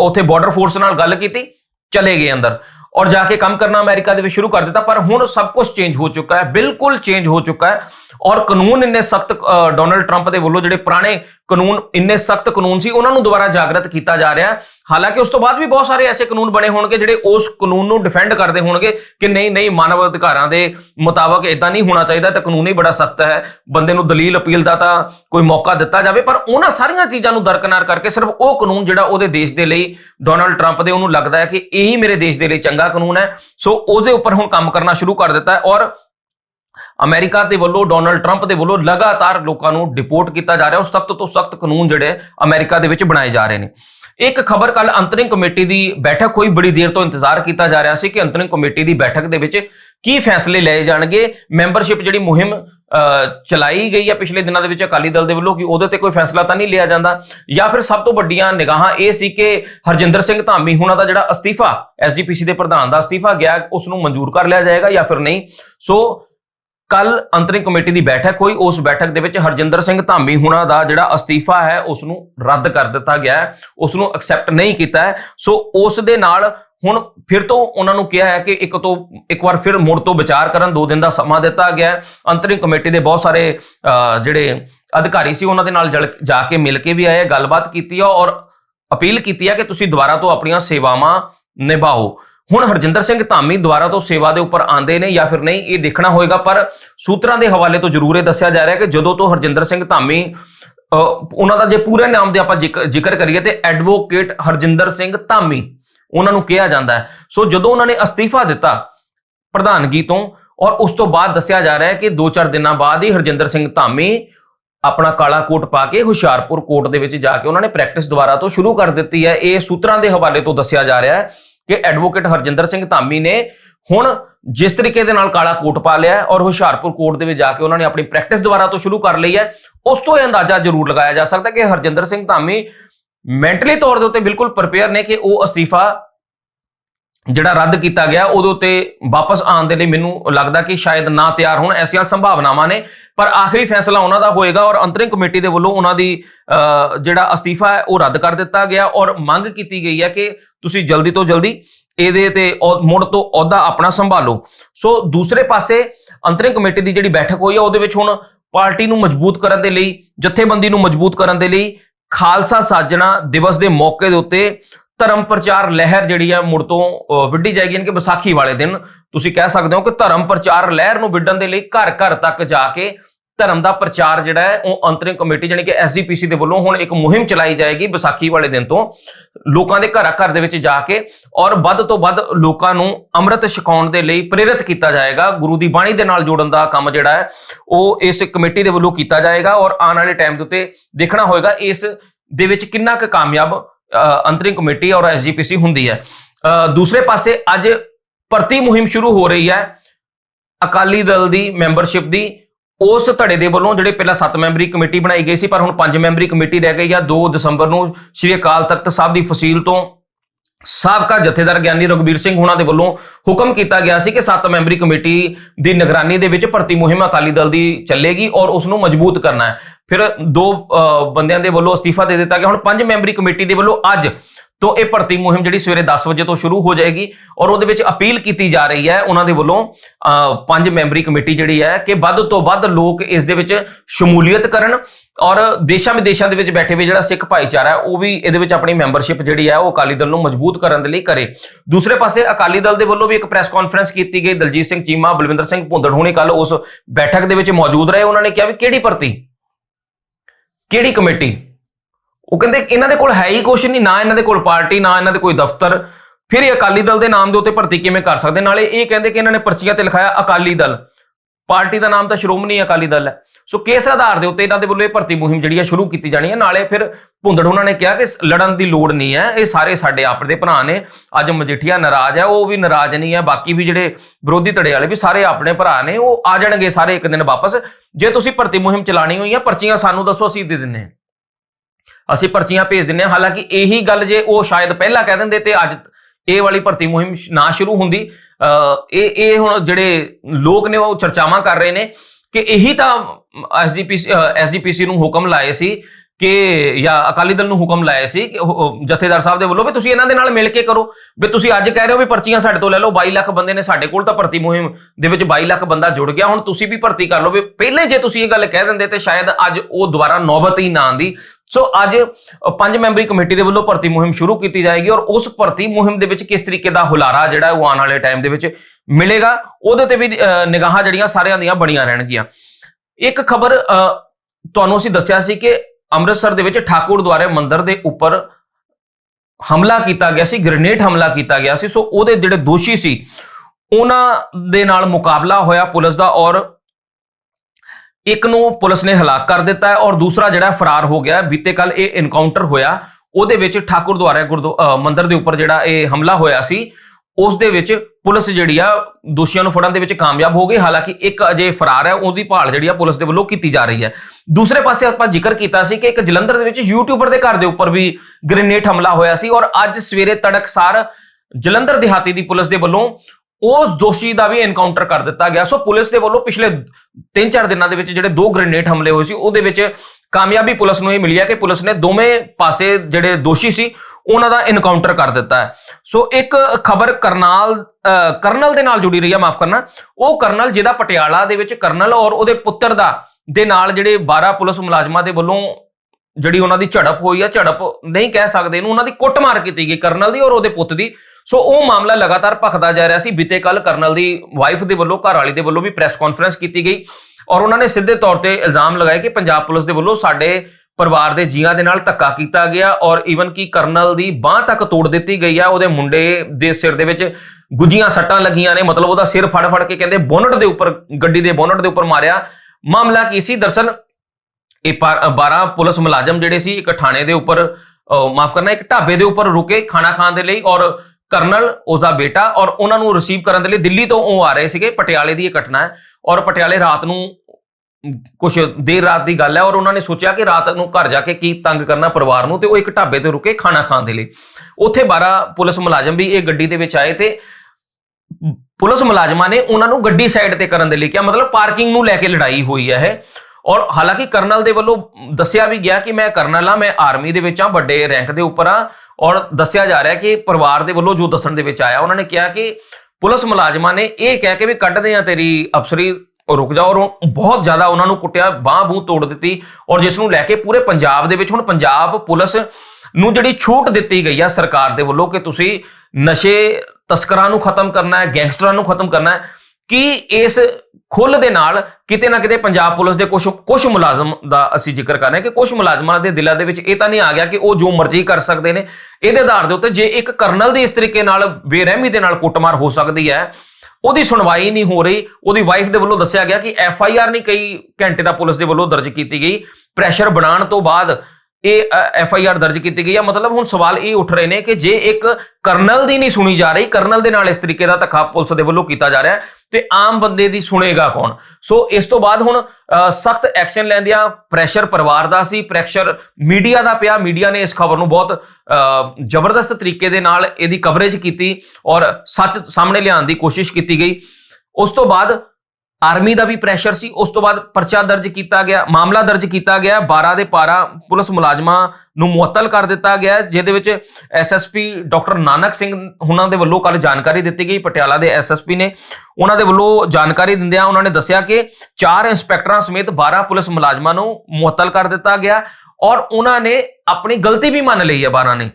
ਉੱਥੇ ਬਾਰਡਰ ਫੋਰਸ ਨਾਲ ਗੱਲ ਕੀਤੀ, ਚਲੇ ਗਏ ਅੰਦਰ ਔਰ ਜਾ ਕੇ ਕੰਮ ਕਰਨਾ ਅਮਰੀਕਾ ਦੇ ਵਿੱਚ ਸ਼ੁਰੂ ਕਰ ਦਿੱਤਾ, ਪਰ ਹੁਣ ਸਭ ਕੁਝ ਚੇਂਜ ਹੋ ਚੁੱਕਾ ਹੈ, ਬਿਲਕੁਲ ਚੇਂਜ ਹੋ ਚੁੱਕਾ ਹੈ। ਔਰ ਕਾਨੂੰਨ ਇੰਨੇ ਸਖਤ ਡੋਨਲਡ ਟਰੰਪ ਦੇ ਵੱਲੋਂ ਜਿਹੜੇ ਪੁਰਾਣੇ ਕਾਨੂੰਨ ਇੰਨੇ ਸਖਤ ਕਾਨੂੰਨ ਸੀ, ਉਹਨਾਂ ਨੂੰ ਦੁਬਾਰਾ ਜਾਗਰਤ ਕੀਤਾ ਜਾ ਰਿਹਾ ਹੈ। ਹਾਲਾਂਕਿ ਉਸ ਤੋਂ ਬਾਅਦ ਵੀ ਬਹੁਤ ਸਾਰੇ ਐਸੇ ਕਾਨੂੰਨ ਬਣੇ ਹੋਣਗੇ ਜਿਹੜੇ ਉਸ ਕਾਨੂੰਨ ਨੂੰ ਡਿਫੈਂਡ ਕਰਦੇ ਹੋਣਗੇ ਕਿ ਨਹੀਂ ਨਹੀਂ, ਮਾਨਵ ਅਧਿਕਾਰਾਂ ਦੇ ਮੁਤਾਬਕ ਇਦਾਂ ਨਹੀਂ ਹੋਣਾ ਚਾਹੀਦਾ, ਤਾਂ ਕਾਨੂੰਨ ਹੀ ਬੜਾ ਸਖਤ ਹੈ। ਬੰਦੇ ਨੂੰ ਦਲੀਲ ਅਪੀਲ ਦਾ ਤਾਂ ਕੋਈ ਮੌਕਾ ਦਿੱਤਾ ਜਾਵੇ, ਪਰ ਉਹਨਾਂ ਸਾਰੀਆਂ ਚੀਜ਼ਾਂ ਨੂੰ ਦਰਕਨਾਰ ਕਰਕੇ ਸਿਰਫ ਉਹ ਕਾਨੂੰਨ ਜਿਹੜਾ ਉਹਦੇ ਦੇਸ਼ ਦੇ ਲਈ ਡੋਨਲਡ ਟਰੰਪ ਦੇ, ਉਹਨੂੰ ਲੱਗਦਾ ਹੈ ਕਿ ਇਹੀ ਮੇਰੇ ਦੇਸ਼ ਦੇ ਲਈ ਚੰਗਾ ਕਾਨੂੰਨ ਹੈ। ਸੋ ਉਹਦੇ ਉੱਪਰ ਹੁਣ ਕੰਮ ਕਰਨਾ ਸ਼ੁਰੂ ਕਰ ਦਿੱਤਾ ਹੈ ਔਰ ਅਮਰੀਕਾ ਦੇ ਵੱਲੋਂ ਡੋਨਲਡ ਟਰੰਪ ਦੇ ਵੱਲੋਂ ਲਗਾਤਾਰ ਲੋਕਾਂ ਨੂੰ ਡਿਪੋਰਟ ਕੀਤਾ ਜਾ ਰਿਹਾ ਉਹ ਸਖਤ ਤੋਂ ਸਖਤ ਕਾਨੂੰਨ ਜਿਹੜੇ ਅਮਰੀਕਾ ਦੇ ਵਿੱਚ ਬਣਾਏ ਜਾ ਰਹੇ ਨੇ। ਇੱਕ ਖਬਰ ਕੱਲ ਅੰਤਰਿੰਗ ਕਮੇਟੀ ਦੀ ਬੈਠਕ ਹੋਈ ਬੜੀ ਦੇਰ ਤੋਂ ਇੰਤਜ਼ਾਰ ਕੀਤਾ ਜਾ ਰਿਹਾ ਸੀ ਕਿ ਅੰਤਰਿੰਗ ਕਮੇਟੀ ਦੀ ਬੈਠਕ ਦੇ ਵਿੱਚ ਕੀ ਫੈਸਲੇ ਲਏ ਜਾਣਗੇ। ਮੈਂਬਰਸ਼ਿਪ ਜਿਹੜੀ ਮੁਹਿੰਮ ਅ, ਚਲਾਈ ਗਈ ਹੈ ਪਿਛਲੇ ਦਿਨਾਂ ਦੇ ਵਿੱਚ ਅਕਾਲੀ ਦਲ ਦੇ ਵੱਲੋਂ ਕਿ ਉਹਦੇ ਤੇ ਕੋਈ ਫੈਸਲਾ ਤਾਂ ਨਹੀਂ ਲਿਆ ਜਾਂਦਾ। ਜਾਂ ਫਿਰ ਸਭ ਤੋਂ ਵੱਡੀਆਂ ਨਿਗਾਹਾਂ ਇਹ ਸੀ ਕਿ ਹਰਜਿੰਦਰ ਸਿੰਘ ਧਾਮੀ ਹੁਣਾਂ ਦਾ ਜਿਹੜਾ ਅਸਤੀਫਾ ਐਸਜੀਪੀਸੀ ਦੇ ਪ੍ਰਧਾਨ ਦਾ ਅਸਤੀਫਾ ਗਿਆ ਉਸ ਨੂੰ ਮਨਜ਼ੂਰ ਕਰ ਲਿਆ ਜਾਏਗਾ ਜਾਂ ਫਿਰ ਨਹੀਂ। ਸੋ ਕੱਲ ਅੰਤਰਿੰਗ ਕਮੇਟੀ ਦੀ ਬੈਠਕ ਹੋਈ। ਉਸ ਬੈਠਕ ਦੇ ਵਿੱਚ ਹਰਜਿੰਦਰ ਸਿੰਘ ਧਾਮੀ ਹੁਣਾਂ ਦਾ ਜਿਹੜਾ ਅਸਤੀਫਾ ਹੈ ਉਸ ਨੂੰ ਰੱਦ ਕਰ ਦਿੱਤਾ ਗਿਆ ਹੈ। ਉਸ ਨੂੰ ਐਕਸੈਪਟ ਨਹੀਂ ਕੀਤਾ ਸੋ ਉਸ ਦੇ ਨਾਲ ਹੁਣ ਫਿਰ ਤੋਂ ਉਹਨਾਂ ਨੂੰ ਕਿਹਾ ਹੈ ਕਿ ਇੱਕ ਤੋਂ ਇੱਕ ਵਾਰ ਫਿਰ ਮੁੜ ਤੋਂ ਵਿਚਾਰ ਕਰਨ ਦੋ ਦਿਨ ਦਾ ਸਮਾਂ ਦਿੱਤਾ ਗਿਆ ਹੈ। ਅੰਤਰਿੰਗ ਕਮੇਟੀ ਦੇ ਬਹੁਤ ਸਾਰੇ ਅਹ, ਜਿਹੜੇ ਅਧਿਕਾਰੀ ਸੀ ਉਹਨਾਂ ਦੇ ਨਾਲ ਜਲ- ਜਾ ਕੇ ਮਿਲ ਕੇ ਵੀ ਆਏ ਗੱਲਬਾਤ ਕੀਤੀ ਆ ਔਰ ਅਪੀਲ ਕੀਤੀ ਹੈ ਕਿ ਤੁਸੀਂ ਦੁਬਾਰਾ ਤੋਂ ਆਪਣੀਆਂ ਸੇਵਾਵਾਂ ਨਿਭਾਓ। ਹੁਣ ਹਰਜਿੰਦਰ ਸਿੰਘ ਧਾਮੀ ਦੁਬਾਰਾ ਤੋਂ ਸੇਵਾ ਦੇ ਉੱਪਰ ਆਂਦੇ ਨੇ ਜਾਂ ਫਿਰ ਨਹੀਂ, ਇਹ ਦੇਖਣਾ ਹੋਏਗਾ, ਪਰ ਸੂਤਰਾਂ ਦੇ ਹਵਾਲੇ ਤੋਂ ਜ਼ਰੂਰ ਇਹ ਦੱਸਿਆ ਜਾ ਰਿਹਾ ਕਿ ਜਦੋਂ ਤੋਂ ਹਰਜਿੰਦਰ ਸਿੰਘ ਧਾਮੀ ਉਹਨਾਂ ਦਾ ਜੇ ਪੂਰੇ ਨਾਮ ਦੇ ਆਪਾਂ ਜ਼ਿਕਰ ਜ਼ਿਕਰ ਕਰੀਏ ਤੇ ਐਡਵੋਕੇਟ ਹਰਜਿੰਦਰ ਸਿੰਘ ਧਾਮੀ, ਉਹਨਾਂ ਨੂੰ ਕਿਹਾ ਜਾਂਦਾ ਹੈ। ਸੋ ਜਦੋਂ ਉਹਨਾਂ ਨੇ ਅਸਤੀਫਾ ਦਿੱਤਾ ਪ੍ਰਧਾਨਗੀ ਤੋਂ ਔਰ ਉਸ ਤੋਂ ਬਾਅਦ ਦੱਸਿਆ ਜਾ ਰਿਹਾ ਹੈ ਕਿ 2-4 ਦਿਨਾਂ ਬਾਅਦ ਹੀ ਹਰਜਿੰਦਰ ਸਿੰਘ ਧਾਮੀ ਆਪਣਾ ਕਾਲਾ ਕੋਟ ਪਾ ਕੇ ਹੁਸ਼ਿਆਰਪੁਰ ਕੋਰਟ ਦੇ ਵਿੱਚ ਜਾ ਕੇ ਉਹਨਾਂ ਨੇ ਪ੍ਰੈਕਟਿਸ ਦੁਬਾਰਾ ਤੋਂ ਸ਼ੁਰੂ ਕਰ ਦਿੱਤੀ ਹੈ। ਇਹ ਸੂਤਰਾਂ ਦੇ ਹਵਾਲੇ ਤੋਂ ਦੱਸਿਆ ਜਾ ਰਿਹਾ ਹੈ ਕਿ ਐਡਵੋਕੇਟ ਹਰਜਿੰਦਰ ਸਿੰਘ ਧਾਮੀ ਨੇ ਹੁਣ ਜਿਸ ਤਰੀਕੇ ਦੇ ਨਾਲ ਕਾਲਾ ਕੋਟ ਪਾ ਲਿਆ ਔਰ ਹੁਸ਼ਿਆਰਪੁਰ ਕੋਰਟ ਦੇ ਵਿੱਚ ਜਾ ਕੇ ਉਹਨਾਂ ਨੇ ਆਪਣੀ ਪ੍ਰੈਕਟਿਸ ਦੁਬਾਰਾ ਤੋਂ ਸ਼ੁਰੂ ਕਰ ਲਈ ਹੈ, ਉਸ ਤੋਂ ਇਹ ਅੰਦਾਜ਼ਾ ਜ਼ਰੂਰ ਲਗਾਇਆ ਜਾ ਸਕਦਾ ਕਿ ਹਰਜਿੰਦਰ ਸਿੰਘ ਧਾਮੀ ਮੈਂਟਲੀ ਤੌਰ ਦੇ ਉੱਤੇ ਬਿਲਕੁਲ ਪ੍ਰਪੇਅਰ ਨੇ ਕਿ ਉਹ ਅਸਤੀਫਾ ਜਿਹੜਾ ਰੱਦ ਕੀਤਾ ਗਿਆ, ਉਹਦੇ ਉੱਤੇ ਵਾਪਸ ਆਉਣ ਦੇ ਲਈ ਮੈਨੂੰ ਲੱਗਦਾ ਕਿ ਸ਼ਾਇਦ ਨਾ ਤਿਆਰ ਹੋਣ, ਐਸੀਆਂ ਸੰਭਾਵਨਾਵਾਂ ਨੇ। ਪਰ ਆਖਰੀ ਫੈਸਲਾ ਉਹਨਾਂ ਦਾ ਹੋਏਗਾ ਔਰ ਅੰਤਰਿੰਗ ਕਮੇਟੀ ਦੇ ਵੱਲੋਂ ਉਹਨਾਂ ਦੀ ਜਿਹੜਾ ਅਸਤੀਫਾ ਹੈ, ਉਹ ਰੱਦ ਕਰ ਦਿੱਤਾ ਗਿਆ ਔਰ ਮੰਗ ਕੀਤੀ ਗਈ ਹੈ ਕਿ ਤੁਸੀਂ ਜਲਦੀ ਤੋਂ ਜਲਦੀ ਇਹਦੇ ਤੇ ਮੁੜ ਤੋਂ ਅਹੁਦਾ ਆਪਣਾ ਸੰਭਾਲੋ। ਸੋ ਦੂਸਰੇ ਪਾਸੇ ਅੰਤਰਿੰਗ ਕਮੇਟੀ ਦੀ ਜਿਹੜੀ ਬੈਠਕ ਹੋਈ ਹੈ, ਉਹਦੇ ਵਿੱਚ ਹੁਣ ਪਾਰਟੀ ਨੂੰ ਮਜ਼ਬੂਤ ਕਰਨ ਦੇ ਲਈ, ਜਥੇਬੰਦੀ ਨੂੰ ਮਜ਼ਬੂਤ ਕਰਨ ਦੇ ਲਈ ਖਾਲਸਾ ਸਾਜਣਾ ਦਿਵਸ ਦੇ ਮੌਕੇ ਦੇ ਉੱਤੇ ਧਰਮ ਪ੍ਰਚਾਰ ਲਹਿਰ ਜਿਹੜੀ ਹੈ ਮੁੜ ਤੋਂ ਵਿੱਢੀ ਜਾਏਗੀ, ਯਾਨੀ ਕਿ ਵਿਸਾਖੀ ਵਾਲੇ ਦਿਨ। ਤੁਸੀਂ ਕਹਿ ਸਕਦੇ ਹੋ ਕਿ ਧਰਮ ਪ੍ਰਚਾਰ ਲਹਿਰ ਨੂੰ ਵਿੱਢਣ ਦੇ ਲਈ ਘਰ ਘਰ ਤੱਕ ਜਾ ਕੇ ਧਰਮ ਦਾ ਪ੍ਰਚਾਰ ਜਿਹੜਾ ਹੈ, ਉਹ ਅੰਤਰਿੰਗ ਕਮੇਟੀ ਜਾਨੀ ਕਿ ਐਸਜੀਪੀਸੀ ਦੇ ਵੱਲੋਂ ਹੁਣ ਇੱਕ ਮੁਹਿੰਮ ਚਲਾਈ ਜਾਏਗੀ ਵਿਸਾਖੀ ਵਾਲੇ ਦਿਨ ਤੋਂ, ਲੋਕਾਂ ਦੇ ਘਰਾਂ ਘਰ ਦੇ ਵਿੱਚ ਜਾ ਕੇ ਔਰ ਵੱਧ ਤੋਂ ਵੱਧ ਲੋਕਾਂ ਨੂੰ ਅੰਮ੍ਰਿਤ ਛਕਾਉਣ ਦੇ ਲਈ ਪ੍ਰੇਰਿਤ ਕੀਤਾ ਜਾਏਗਾ। ਗੁਰੂ ਦੀ ਬਾਣੀ ਦੇ ਨਾਲ ਜੋੜਨ ਦਾ ਕੰਮ ਜਿਹੜਾ ਹੈ, ਉਹ ਇਸ ਕਮੇਟੀ ਦੇ ਵੱਲੋਂ ਕੀਤਾ ਜਾਏਗਾ ਔਰ ਆਉਣ ਵਾਲੇ ਟਾਈਮ ਦੇ ਉੱਤੇ ਦੇਖਣਾ ਹੋਏਗਾ ਇਸ ਦੇ ਵਿੱਚ ਕਿੰਨਾ ਕੁ ਕਾਮਯਾਬ ਅੰਤਰਿੰਗ ਕਮੇਟੀ ਔਰ ਐਸਜੀਪੀਸੀ ਹੁੰਦੀ ਹੈ। ਦੂਸਰੇ ਪਾਸੇ ਅੱਜ ਭਰਤੀ ਮੁਹਿੰਮ ਸ਼ੁਰੂ ਹੋ ਰਹੀ ਹੈ। ਅਕਾਲੀ ਦਲ ਦੀ ਮੈਂਬਰਸ਼ਿਪ ਦੀ। ਉਸ ਧੜੇ ਦੇ ਵੱਲੋਂ ਜਿਹੜੇ ਪਹਿਲਾਂ 7 ਮੈਂਬਰੀ ਕਮੇਟੀ ਬਣਾਈ ਗਈ ਸੀ, ਪਰ ਹੁਣ 5 ਮੈਂਬਰੀ ਕਮੇਟੀ ਰਹਿ ਗਈ ਆ। 2 ਦਸੰਬਰ ਨੂੰ ਸ੍ਰੀ ਅਕਾਲ ਤਖਤ ਸਾਹਿਬ ਦੀ ਫਸੀਲ ਤੋਂ ਸਾਬਕਾ ਜਥੇਦਾਰ ਗਿਆਨੀ ਰਘਬੀਰ ਸਿੰਘ ਹੁਣਾਂ ਦੇ ਵੱਲੋਂ ਹੁਕਮ ਕੀਤਾ ਗਿਆ ਸੀ ਕਿ 7 ਮੈਂਬਰੀ ਕਮੇਟੀ ਦੀ ਨਿਗਰਾਨੀ ਦੇ ਵਿੱਚ ਭਰਤੀ ਮੁਹਿੰਮ ਅਕਾਲੀ ਦਲ ਦੀ ਚੱਲੇਗੀ ਔਰ ਉਸ ਨੂੰ ਮਜ਼ਬੂਤ ਕਰਨਾ ਹੈ। ਫਿਰ ਦੋ ਅ, ਬੰਦਿਆਂ ਦੇ ਵੱਲੋਂ ਅਸਤੀਫਾ ਦੇ ਦਿੱਤਾ ਗਿਆ। ਹੁਣ ਪੰਜ ਮੈਂਬਰੀ ਕਮੇਟੀ ਦੇ ਵੱਲੋਂ ਅੱਜ ਤੋਂ ਇਹ ਭਰਤੀ ਮੁਹਿੰਮ ਜਿਹੜੀ ਸਵੇਰੇ 10 ਵਜੇ ਤੋਂ ਸ਼ੁਰੂ ਹੋ ਜਾਏਗੀ ਔਰ ਉਹਦੇ ਵਿੱਚ ਅਪੀਲ ਕੀਤੀ ਜਾ ਰਹੀ ਹੈ ਉਹਨਾਂ ਦੇ ਵੱਲੋਂ ਅ, ਪੰਜ ਮੈਂਬਰੀ ਕਮੇਟੀ ਜਿਹੜੀ ਹੈ ਕਿ ਵੱਧ ਤੋਂ ਵੱਧ ਲੋਕ ਇਸ ਦੇ ਵਿੱਚ ਸ਼ਮੂਲੀਅਤ ਕਰਨ ਔਰ ਦੇਸ਼ਾਂ ਵਿਦੇਸ਼ਾਂ ਦੇ ਵਿੱਚ ਬੈਠੇ ਹੋਏ ਜਿਹੜਾ ਸਿੱਖ ਭਾਈਚਾਰਾ ਹੈ ਉਹ ਵੀ ਇਹਦੇ ਵਿੱਚ ਆਪਣੀ ਮੈਂਬਰਸ਼ਿਪ ਜਿਹੜੀ ਹੈ ਉਹ ਅਕਾਲੀ ਦਲ ਨੂੰ ਮਜ਼ਬੂਤ ਕਰਨ ਦੇ ਲਈ ਕਰੇ। ਦੂਸਰੇ ਪਾਸੇ ਅਕਾਲੀ ਦਲ ਦੇ ਵੱਲੋਂ ਵੀ ਇੱਕ ਪ੍ਰੈਸ ਕਾਨਫਰੰਸ ਕੀਤੀ ਗਈ। ਦਲਜੀਤ ਸਿੰਘ ਚੀਮਾ ਬਲਵਿੰਦਰ ਸਿੰਘ ਭੁੰਦੜ ਹੁਣੇ ਕੱਲ ਉਸ ਬੈਠਕ ਦੇ ਵਿੱਚ ਮੌਜੂਦ ਰਹੇ। ਉਹਨਾਂ ਨੇ ਕਿਹਾ ਵੀ ਕਿਹੜੀ ਭਰਤੀ? ਕਿਹੜੀ ਕਮੇਟੀ? ਉਹ ਕਹਿੰਦੇ ਇਹਨਾਂ ਦੇ ਕੋਲ ਹੈ ਹੀ ਕੁਛ ਨਹੀਂ ਨਾ ਇਹਨਾਂ ਦੇ ਕੋਲ ਪਾਰਟੀ, ਨਾ ਇਹਨਾਂ ਦੇ ਕੋਈ ਦਫ਼ਤਰ। ਫਿਰ ਇਹ ਅਕਾਲੀ ਦਲ ਦੇ ਨਾਮ ਦੇ ਉੱਤੇ ਭਰਤੀ ਕਿਵੇਂ ਕਰ ਸਕਦੇ? ਨਾਲੇ ਇਹ ਕਹਿੰਦੇ ਕਿ ਇਹਨਾਂ ਨੇ ਪਰਚੀਆਂ ਤੇ ਲਿਖਾਇਆ ਅਕਾਲੀ ਦਲ। ਪਾਰਟੀ ਦਾ ਨਾਮ ਤਾਂ ਸ਼੍ਰੋਮਣੀ ਅਕਾਲੀ ਦਲ ਹੈ। ਸੋ ਕਿਸ ਆਧਾਰ ਦੇ ਉੱਤੇ ਇਹਨਾਂ ਦੇ ਵੱਲੋਂ ਇਹ ਭਰਤੀ ਮੁਹਿੰਮ ਜਿਹੜੀ ਹੈ ਸ਼ੁਰੂ ਕੀਤੀ ਜਾਣੀ ਹੈ ਨਾਲੇ ਫਿਰ ਭੁੰਦੜ ਉਹਨਾਂ ਨੇ ਕਿਹਾ ਕਿ ਲੜਨ ਦੀ ਲੋੜ ਨਹੀਂ ਹੈ। ਇਹ ਸਾਰੇ ਸਾਡੇ ਆਪ ਦੇ ਭਰਾ ਨੇ। ਅੱਜ ਮਜੀਠੀਆ ਨਾਰਾਜ਼ ਹੈ। ਉਹ ਵੀ ਨਾਰਾਜ਼ ਨਹੀਂ ਹੈ। ਬਾਕੀ ਵੀ ਜਿਹੜੇ ਵਿਰੋਧੀ ਧੜੇ ਵਾਲੇ ਵੀ ਸਾਰੇ ਆਪਣੇ ਭਰਾ ਨੇ। ਉਹ ਆ ਜਾਣਗੇ ਸਾਰੇ ਇੱਕ ਦਿਨ ਵਾਪਸ। ਜੇ ਤੁਸੀਂ ਭਰਤੀ ਮੁਹਿੰਮ ਚਲਾਣੀ ਹੋਈ ਹੈ ਪਰਚੀਆਂ ਸਾਨੂੰ ਦੱਸੋ, ਅਸੀਂ ਦੇ ਦਿੰਨੇ ਅਸੀਂ ਪਰਚੀਆਂ ਭੇਜ ਦਿੰਨੇ ਹਾਂ। ਹਾਲਾਂਕਿ ਇਹੀ ਗੱਲ ਜੇ ਉਹ ਸ਼ਾਇਦ ਪਹਿਲਾਂ ਕਹਿ ਦਿੰਦੇ ਤੇ ਅੱਜ ਇਹ ਵਾਲੀ ਭਰਤੀ ਮੁਹਿੰਮ ਨਾ ਸ਼ੁਰੂ ਹੁੰਦੀ। ਅਹ ਇਹ ਇਹ ਹੁਣ ਜਿਹੜੇ ਲੋਕ ਨੇ, ਉਹ ਚਰਚਾਵਾਂ ਕਰ ਰਹੇ ਨੇ। ਕਿ ਇਹੀ ਤਾਂ ਐਸਜੀਪੀਸੀ ਐਸਜੀਪੀਸੀ ਨੂੰ ਹੁਕਮ ਲਾਏ ਸੀ ਕਿ, ਜਾਂ ਅਕਾਲੀ ਦਲ ਨੂੰ ਹੁਕਮ ਲਾਇਆ ਸੀ ਕਿ ਜਥੇਦਾਰ ਸਾਹਿਬ ਦੇ ਵੱਲੋਂ ਵੀ ਤੁਸੀਂ ਇਹਨਾਂ ਦੇ ਨਾਲ ਮਿਲ ਕੇ ਕਰੋ, ਵੀ ਤੁਸੀਂ ਅੱਜ ਕਹਿ ਰਹੇ ਹੋ ਵੀ ਪਰਚੀਆਂ ਸਾਡੇ ਤੋਂ ਲੈ ਲਓ 22 ਲੱਖ ਬੰਦੇ ਨੇ ਸਾਡੇ ਕੋਲ ਤਾਂ ਭਰਤੀ ਮੁਹਿੰਮ ਦੇ ਵਿੱਚ 22 ਲੱਖ ਬੰਦਾ ਜੁੜ ਗਿਆ, ਹੁਣ ਤੁਸੀਂ ਵੀ ਭਰਤੀ ਕਰ ਲਓ, ਵੀ ਪਹਿਲੇ ਜੇ ਤੁਸੀਂ ਇਹ ਗੱਲ ਕਹਿ ਦਿੰਦੇ ਤੇ ਸ਼ਾਇਦ ਅੱਜ ਉਹ ਦੁਬਾਰਾ ਨੌਬਤ ਹੀ ਨਾ ਆਂਦੀ ਸੋ ਅੱਜ ਪੰਜ ਮੈਂਬਰੀ ਕਮੇਟੀ ਦੇ ਵੱਲੋਂ ਭਰਤੀ ਮੁਹਿੰਮ ਸ਼ੁਰੂ ਕੀਤੀ ਜਾਏਗੀ ਔਰ ਉਸ ਭਰਤੀ ਮੁਹਿੰਮ ਦੇ ਵਿੱਚ ਕਿਸ ਤਰੀਕੇ ਦਾ ਹੁਲਾਰਾ ਜਿਹੜਾ ਉਹ ਆਉਣ ਵਾਲੇ ਟਾਈਮ ਦੇ ਵਿੱਚ ਮਿਲੇਗਾ, ਉਹਦੇ ਤੇ ਵੀ ਨਿਗਾਹਾਂ ਜਿਹੜੀਆਂ ਸਾਰਿਆਂ ਦੀਆਂ ਬਣੀਆਂ ਰਹਿਣਗੀਆਂ। ਇੱਕ ਖਬਰ ਤੁਹਾਨੂੰ ਅਸੀਂ ਦੱਸਿਆ ਸੀ ਕਿ ਅੰਮ੍ਰਿਤਸਰ ਦੇ ਵਿੱਚ ਠਾਕੁਰ ਦੁਆਰੇ ਮੰਦਿਰ ਦੇ ਉੱਪਰ ਹਮਲਾ ਕੀਤਾ ਗਿਆ ਸੀ, ਗ੍ਰੇਨੇਡ ਹਮਲਾ ਕੀਤਾ ਗਿਆ ਸੀ। ਸੋ ਉਹਦੇ ਜਿਹੜੇ ਦੋਸ਼ੀ ਸੀ, ਉਹਨਾਂ ਦੇ ਨਾਲ ਮੁਕਾਬਲਾ ਹੋਇਆ ਪੁਲਿਸ ਦਾ ਔਰ ਇੱਕ ਨੂੰ ਪੁਲਿਸ ਨੇ ਹਲਾਕ ਕਰ ਦਿੱਤਾ ਹੈ ਔਰ ਦੂਸਰਾ ਜਿਹੜਾ ਫਰਾਰ ਹੋ ਗਿਆ ਬੀਤੇ ਕੱਲ ਇਹ ਇਨਕਾਊਂਟਰ ਹੋਇਆ। ਉਹਦੇ ਵਿੱਚ ਠਾਕੁਰ ਦੁਆਰੇ ਗੁਰਦੁ ਦੇ ਉੱਪਰ ਜਿਹੜਾ ਇਹ ਹਮਲਾ ਹੋਇਆ ਸੀ, ਉਸ ਦੇ ਵਿੱਚ ਪੁਲਿਸ ਜਿਹੜੀ ਆ, ਦੋਸ਼ੀਆਂ ਨੂੰ ਫੜਨ ਦੇ ਵਿੱਚ ਕਾਮਯਾਬ ਹੋ ਗਈ। ਹਾਲਾਂਕਿ ਇੱਕ ਅਜੇ ਫਰਾਰ ਹੈ, ਉਹਦੀ ਭਾਲ ਜਿਹੜੀ ਆ ਪੁਲਿਸ ਦੇ ਵੱਲੋਂ ਕੀਤੀ ਜਾ ਰਹੀ ਹੈ। ਦੂਸਰੇ ਪਾਸੇ ਆਪਾਂ ਜ਼ਿਕਰ ਕੀਤਾ ਸੀ ਕਿ ਇੱਕ ਜਲੰਧਰ ਦੇ ਵਿੱਚ ਯੂਟਿਊਬਰ ਦੇ ਘਰ ਦੇ ਉੱਪਰ ਵੀ ਗ੍ਰੇਨੇਡ ਹਮਲਾ ਹੋਇਆ ਸੀ ਔਰ ਅੱਜ ਸਵੇਰੇ ਤੜਕਸਾਰ ਜਲੰਧਰ ਦਿਹਾਤੀ ਦੀ ਪੁਲਿਸ ਦੇ ਵੱਲੋਂ ਉਸ ਦੋਸ਼ੀ ਦਾ ਵੀ ਐਨਕਾਊਂਟਰ ਕਰ ਦਿੱਤਾ ਗਿਆ। ਸੋ ਪੁਲਿਸ ਦੇ ਵੱਲੋਂ ਪਿਛਲੇ 3-4 ਦਿਨਾਂ ਦੇ ਵਿੱਚ ਜਿਹੜੇ ਦੋ ਗ੍ਰੇਨੇਡ ਹਮਲੇ ਹੋਏ ਸੀ, ਉਹਦੇ ਵਿੱਚ ਕਾਮਯਾਬੀ ਪੁਲਿਸ ਨੂੰ ਇਹ ਮਿਲੀ ਹੈ ਕਿ ਪੁਲਿਸ ਨੇ ਦੋਵੇਂ ਪਾਸੇ ਜਿਹੜੇ ਦੋਸ਼ੀ ਸੀ, ਉਹਨਾਂ ਦਾ ਐਨਕਾਊਂਟਰ ਕਰ ਦਿੱਤਾ ਹੈ। ਸੋ ਇੱਕ ਖਬਰ ਕਰਨਾਲ ਕਰਨਲ ਦੇ ਨਾਲ ਜੁੜੀ ਰਹੀ ਹੈ ਮਾਫ ਕਰਨਾ। ਉਹ ਕਰਨਲ ਜਿਹਦਾ ਪਟਿਆਲਾ ਦੇ ਵਿੱਚ ਕਰਨਲ ਔਰ ਉਹਦੇ ਪੁੱਤਰ ਦਾ, ਦੇ ਨਾਲ ਜਿਹੜੇ 12 ਪੁਲਿਸ ਮੁਲਾਜ਼ਮਾਂ ਦੇ ਵੱਲੋਂ ਜਿਹੜੀ ਉਹਨਾਂ ਦੀ ਝੜਪ ਹੋਈ ਆ, ਝੜਪ ਨਹੀਂ ਕਹਿ ਸਕਦੇ ਇਹਨੂੰ, ਉਹਨਾਂ ਦੀ ਕੁੱਟਮਾਰ ਕੀਤੀ ਗਈ ਕਰਨਲ ਦੀ ਔਰ ਉਹਦੇ ਪੁੱਤ ਦੀ। ਸੋ ਉਹ ਮਾਮਲਾ ਲਗਾਤਾਰ ਭਖਦਾ ਜਾ ਰਿਹਾ ਸੀ। ਬੀਤੇ ਕੱਲ ਕਰਨਲ ਦੀ ਵਾਈਫ ਦੇ ਵੱਲੋਂ, ਘਰ ਵਾਲੀ ਦੇ ਵੱਲੋਂ ਵੀ ਪ੍ਰੈਸ ਕਾਨਫਰੰਸ ਕੀਤੀ ਗਈ ਔਰ ਉਹਨਾਂ ਨੇ ਸਿੱਧੇ ਤੌਰ ਤੇ ਇਲਜ਼ਾਮ ਲਗਾਏ ਕਿ ਪੰਜਾਬ ਪੁਲਿਸ ਦੇ ਵੱਲੋਂ ਸਾਡੇ ਪਰਿਵਾਰ ਦੇ ਜੀਆਂ ਦੇ ਨਾਲ ਧੱਕਾ ਕੀਤਾ ਗਿਆ ਔਰ ਈਵਨ ਕਿ ਕਰਨਲ ਦੀ ਬਾਹ ਤੱਕ ਤੋੜ ਦਿੱਤੀ ਗਈ ਆ। ਉਹਦੇ ਮੁੰਡੇ ਦੇ ਸਿਰ ਦੇ ਵਿੱਚ ਗੁੱਜੀਆਂ ਸੱਟਾਂ ਲੱਗੀਆਂ ਨੇ। ਮਤਲਬ ਉਹਦਾ ਸਿਰ ਫੜ ਫੜ ਕੇ ਕਹਿੰਦੇ ਬੋਨਟ ਦੇ ਉੱਪਰ, ਗੱਡੀ ਦੇ ਬੋਨਟ ਦੇ ਉੱਪਰ ਮਾਰਿਆ। ਮਾਮਲਾ ਕੀ ਸੀ? ਦਰਸਲ ਇਹ ਪਾ- 12 ਪੁਲਿਸ ਮੁਲਾਜ਼ਮ ਜਿਹੜੇ ਸੀ, ਇੱਕ ਥਾਣੇ ਦੇ ਉੱਪਰ ਮਾਫ ਕਰਨਾ, ਇੱਕ ਢਾਬੇ ਦੇ ਉੱਪਰ ਰੁਕੇ ਖਾਣਾ ਖਾਣ ਦੇ ਲਈ ਔਰ ਕਰਨਲ ਉਸਦਾ ਬੇਟਾ ਔਰ ਉਹਨਾਂ ਨੂੰ ਰਿਸੀਵ ਕਰਨ ਦੇ ਲਈ ਦਿੱਲੀ ਤੋਂ ਉਹ ਆ ਰਹੇ ਸੀਗੇ, ਪਟਿਆਲੇ ਦੀ ਇਹ ਘਟਨਾ ਹੈ ਔਰ ਪਟਿਆਲੇ ਰਾਤ ਨੂੰ ਕੁਝ ਦੇਰ ਰਾਤ ਦੀ ਗੱਲ ਹੈ ਔਰ ਉਹਨਾਂ ਨੇ ਸੋਚਿਆ ਕਿ ਰਾਤ ਨੂੰ ਘਰ ਜਾ ਕੇ ਕੀ ਤੰਗ ਕਰਨਾ ਪਰਿਵਾਰ ਨੂੰ ਤੇ ਉਹ ਇੱਕ ਢਾਬੇ ਤੇ ਰੁਕੇ ਖਾਣਾ ਖਾਣ ਦੇ ਲਈ। ਉੱਥੇ 12 ਪੁਲਿਸ ਮੁਲਾਜ਼ਮ ਵੀ ਇਹ ਗੱਡੀ ਦੇ ਵਿੱਚ ਆਏ ਤੇ ਪੁਲਿਸ ਮੁਲਾਜ਼ਮਾਂ ਨੇ ਉਹਨਾਂ ਨੂੰ ਗੱਡੀ ਸਾਈਡ ਤੇ ਕਰਨ ਦੇ ਲਈ ਕਿਹਾ, ਮਤਲਬ ਪਾਰਕਿੰਗ ਨੂੰ ਲੈ ਕੇ ਲੜਾਈ ਹੋਈ ਹੈ ਇਹ। ਔਰ ਹਾਲਾਂਕਿ ਕਰਨਲ ਦੇ ਵੱਲੋਂ ਦੱਸਿਆ ਵੀ ਗਿਆ ਕਿ ਮੈਂ ਕਰਨਲ ਆ ਮੈਂ ਆਰਮੀ ਦੇ ਵਿੱਚ ਆ ਵੱਡੇ ਰੈਂਕ ਦੇ ਉੱਪਰ ਆ ਔਰ ਦੱਸਿਆ ਜਾ ਰਿਹਾ ਕਿ ਪਰਿਵਾਰ ਦੇ ਵੱਲੋਂ ਜੋ ਦੱਸਣ ਦੇ ਵਿੱਚ ਆਇਆ, ਉਹਨਾਂ ਨੇ ਕਿਹਾ ਕਿ ਪੁਲਿਸ ਮੁਲਾਜ਼ਮਾਂ ਨੇ ਇਹ ਕਹਿ ਕੇ ਵੀ ਕੱਢਦੇ ਆ ਤੇਰੀ ਅਫਸਰੀ ਰੁਕ ਜਾ ਔਰ ਉਹ ਬਹੁਤ ਜ਼ਿਆਦਾ ਉਹਨਾਂ ਨੂੰ ਕੁੱਟਿਆ, ਬਾਹ ਬੂਹ ਤੋੜ ਦਿੱਤੀ ਔਰ ਜਿਸ ਨੂੰ ਲੈ ਕੇ ਪੂਰੇ ਪੰਜਾਬ ਦੇ ਵਿੱਚ ਹੁਣ ਪੰਜਾਬ ਪੁਲਿਸ ਨੂੰ ਜਿਹੜੀ ਛੂਟ ਦਿੱਤੀ ਗਈ ਆ ਸਰਕਾਰ ਦੇ ਵੱਲੋਂ ਕਿ ਤੁਸੀਂ ਨਸ਼ੇ ਤਸਕਰਾਂ ਨੂੰ ਖਤਮ ਕਰਨਾ ਹੈ, ਗੈਂਗਸਟਰਾਂ ਨੂੰ ਖਤਮ ਕਰਨਾ ਹੈ ਕਿ ਇਸ ਖੁੱਲ ਦੇ ਨਾਲ ਕਿਤੇ ਨਾ ਕਿਤੇ ਪੰਜਾਬ ਪੁਲਿਸ ਦੇ ਕੁਝ ਕੁਝ ਮੁਲਾਜ਼ਮ ਦਾ ਅਸੀਂ ਜ਼ਿਕਰ ਕਰ ਰਹੇ ਹਾਂ ਕਿ ਕੁਝ ਮੁਲਾਜ਼ਮਾਂ ਦੇ ਦਿਲਾਂ ਦੇ ਵਿੱਚ ਇਹ ਤਾਂ ਨਹੀਂ ਆ ਗਿਆ ਕਿ ਉਹ ਜੋ ਮਰਜ਼ੀ ਕਰ ਸਕਦੇ ਨੇ। ਇਹਦੇ ਆਧਾਰ ਦੇ ਉੱਤੇ ਜੇ ਇੱਕ ਕਰਨਲ ਦੀ ਇਸ ਤਰੀਕੇ ਨਾਲ ਬੇਰਹਿਮੀ ਦੇ ਨਾਲ ਕੁੱਟਮਾਰ ਹੋ ਸਕਦੀ ਹੈ, ਉਹਦੀ ਸੁਣਵਾਈ ਨਹੀਂ ਹੋ ਰਹੀ। ਉਹਦੀ ਵਾਈਫ ਦੇ ਵੱਲੋਂ ਦੱਸਿਆ ਗਿਆ ਕਿ ਐਫ ਆਈ ਆਰ ਨਹੀਂ ਕਈ ਘੰਟੇ ਦਾ ਪੁਲਿਸ ਦੇ ਵੱਲੋਂ ਦਰਜ ਕੀਤੀ ਗਈ। ਪ੍ਰੈਸ਼ਰ ਬਣਾਉਣ ਤੋਂ ਬਾਅਦ ਇਹ ਐਫ ਆਈ ਆਰ ਦਰਜ ਕੀਤੀ ਗਈ ਹੈ ਮਤਲਬ ਹੁਣ ਸਵਾਲ ਇਹ ਉੱਠ ਰਹੇ ਨੇ ਕਿ ਜੇ ਇੱਕ ਕਰਨਲ ਦੀ ਨਹੀਂ ਸੁਣੀ ਜਾ ਰਹੀ, ਕਰਨਲ ਦੇ ਨਾਲ ਇਸ ਤਰੀਕੇ ਦਾ ਧੱਕਾ ਪੁਲਿਸ ਦੇ ਵੱਲੋਂ ਕੀਤਾ ਜਾ ਰਿਹਾ ਹੈ ਤੇ ਆਮ ਬੰਦੇ ਦੀ ਸੁਣੇਗਾ ਕੌਣ? ਸੋ ਇਸ ਤੋਂ ਬਾਅਦ ਹੁਣ ਸਖਤ ਐਕਸ਼ਨ ਲੈਂਦਿਆਂ ਪ੍ਰੈਸ਼ਰ ਪਰਿਵਾਰ ਦਾ ਸੀ, ਪ੍ਰੈਸ਼ਰ ਮੀਡੀਆ ਦਾ ਪਿਆ। ਮੀਡੀਆ ਨੇ ਇਸ ਖਬਰ ਨੂੰ ਬਹੁਤ ਜ਼ਬਰਦਸਤ ਤਰੀਕੇ ਦੇ ਨਾਲ ਇਹਦੀ ਕਵਰੇਜ ਕੀਤੀ ਔਰ ਸੱਚ ਸਾਹਮਣੇ ਲਿਆਉਣ ਦੀ ਕੋਸ਼ਿਸ਼ ਕੀਤੀ ਗਈ। ਉਸ ਤੋਂ ਬਾਅਦ ਆਰਮੀ ਦਾ ਵੀ ਪ੍ਰੈਸ਼ਰ ਸੀ, ਉਸ ਤੋਂ ਬਾਅਦ ਪਰਚਾ ਦਰਜ ਕੀਤਾ ਗਿਆ, ਮਾਮਲਾ ਦਰਜ ਕੀਤਾ ਗਿਆ 12 ਦੇ 12 ਪੁਲਿਸ ਮੁਲਾਜ਼ਮਾਂ ਨੂੰ ਮੁਅੱਤਲ ਕਰ ਦਿੱਤਾ ਗਿਆ, ਜਿਹਦੇ ਵਿੱਚ ਐਸਐਸਪੀ ਡਾਕਟਰ ਨਾਨਕ ਸਿੰਘ ਉਹਨਾਂ ਦੇ ਵੱਲੋਂ ਕੱਲ ਜਾਣਕਾਰੀ ਦਿੱਤੀ ਗਈ, ਪਟਿਆਲਾ ਦੇ ਐਸਐਸਪੀ ਨੇ। ਉਹਨਾਂ ਦੇ ਵੱਲੋਂ ਜਾਣਕਾਰੀ ਦਿੰਦਿਆਂ ਉਹਨਾਂ ਨੇ ਦੱਸਿਆ ਕਿ ਚਾਰ ਇੰਸਪੈਕਟਰਾਂ ਸਮੇਤ 12 ਪੁਲਿਸ ਮੁਲਾਜ਼ਮਾਂ ਨੂੰ ਮੁਅੱਤਲ ਕਰ ਦਿੱਤਾ ਗਿਆ ਔਰ ਉਹਨਾਂ ਨੇ ਆਪਣੀ ਗਲਤੀ ਵੀ ਮੰਨ ਲਈ ਹੈ 12 ਨੇ।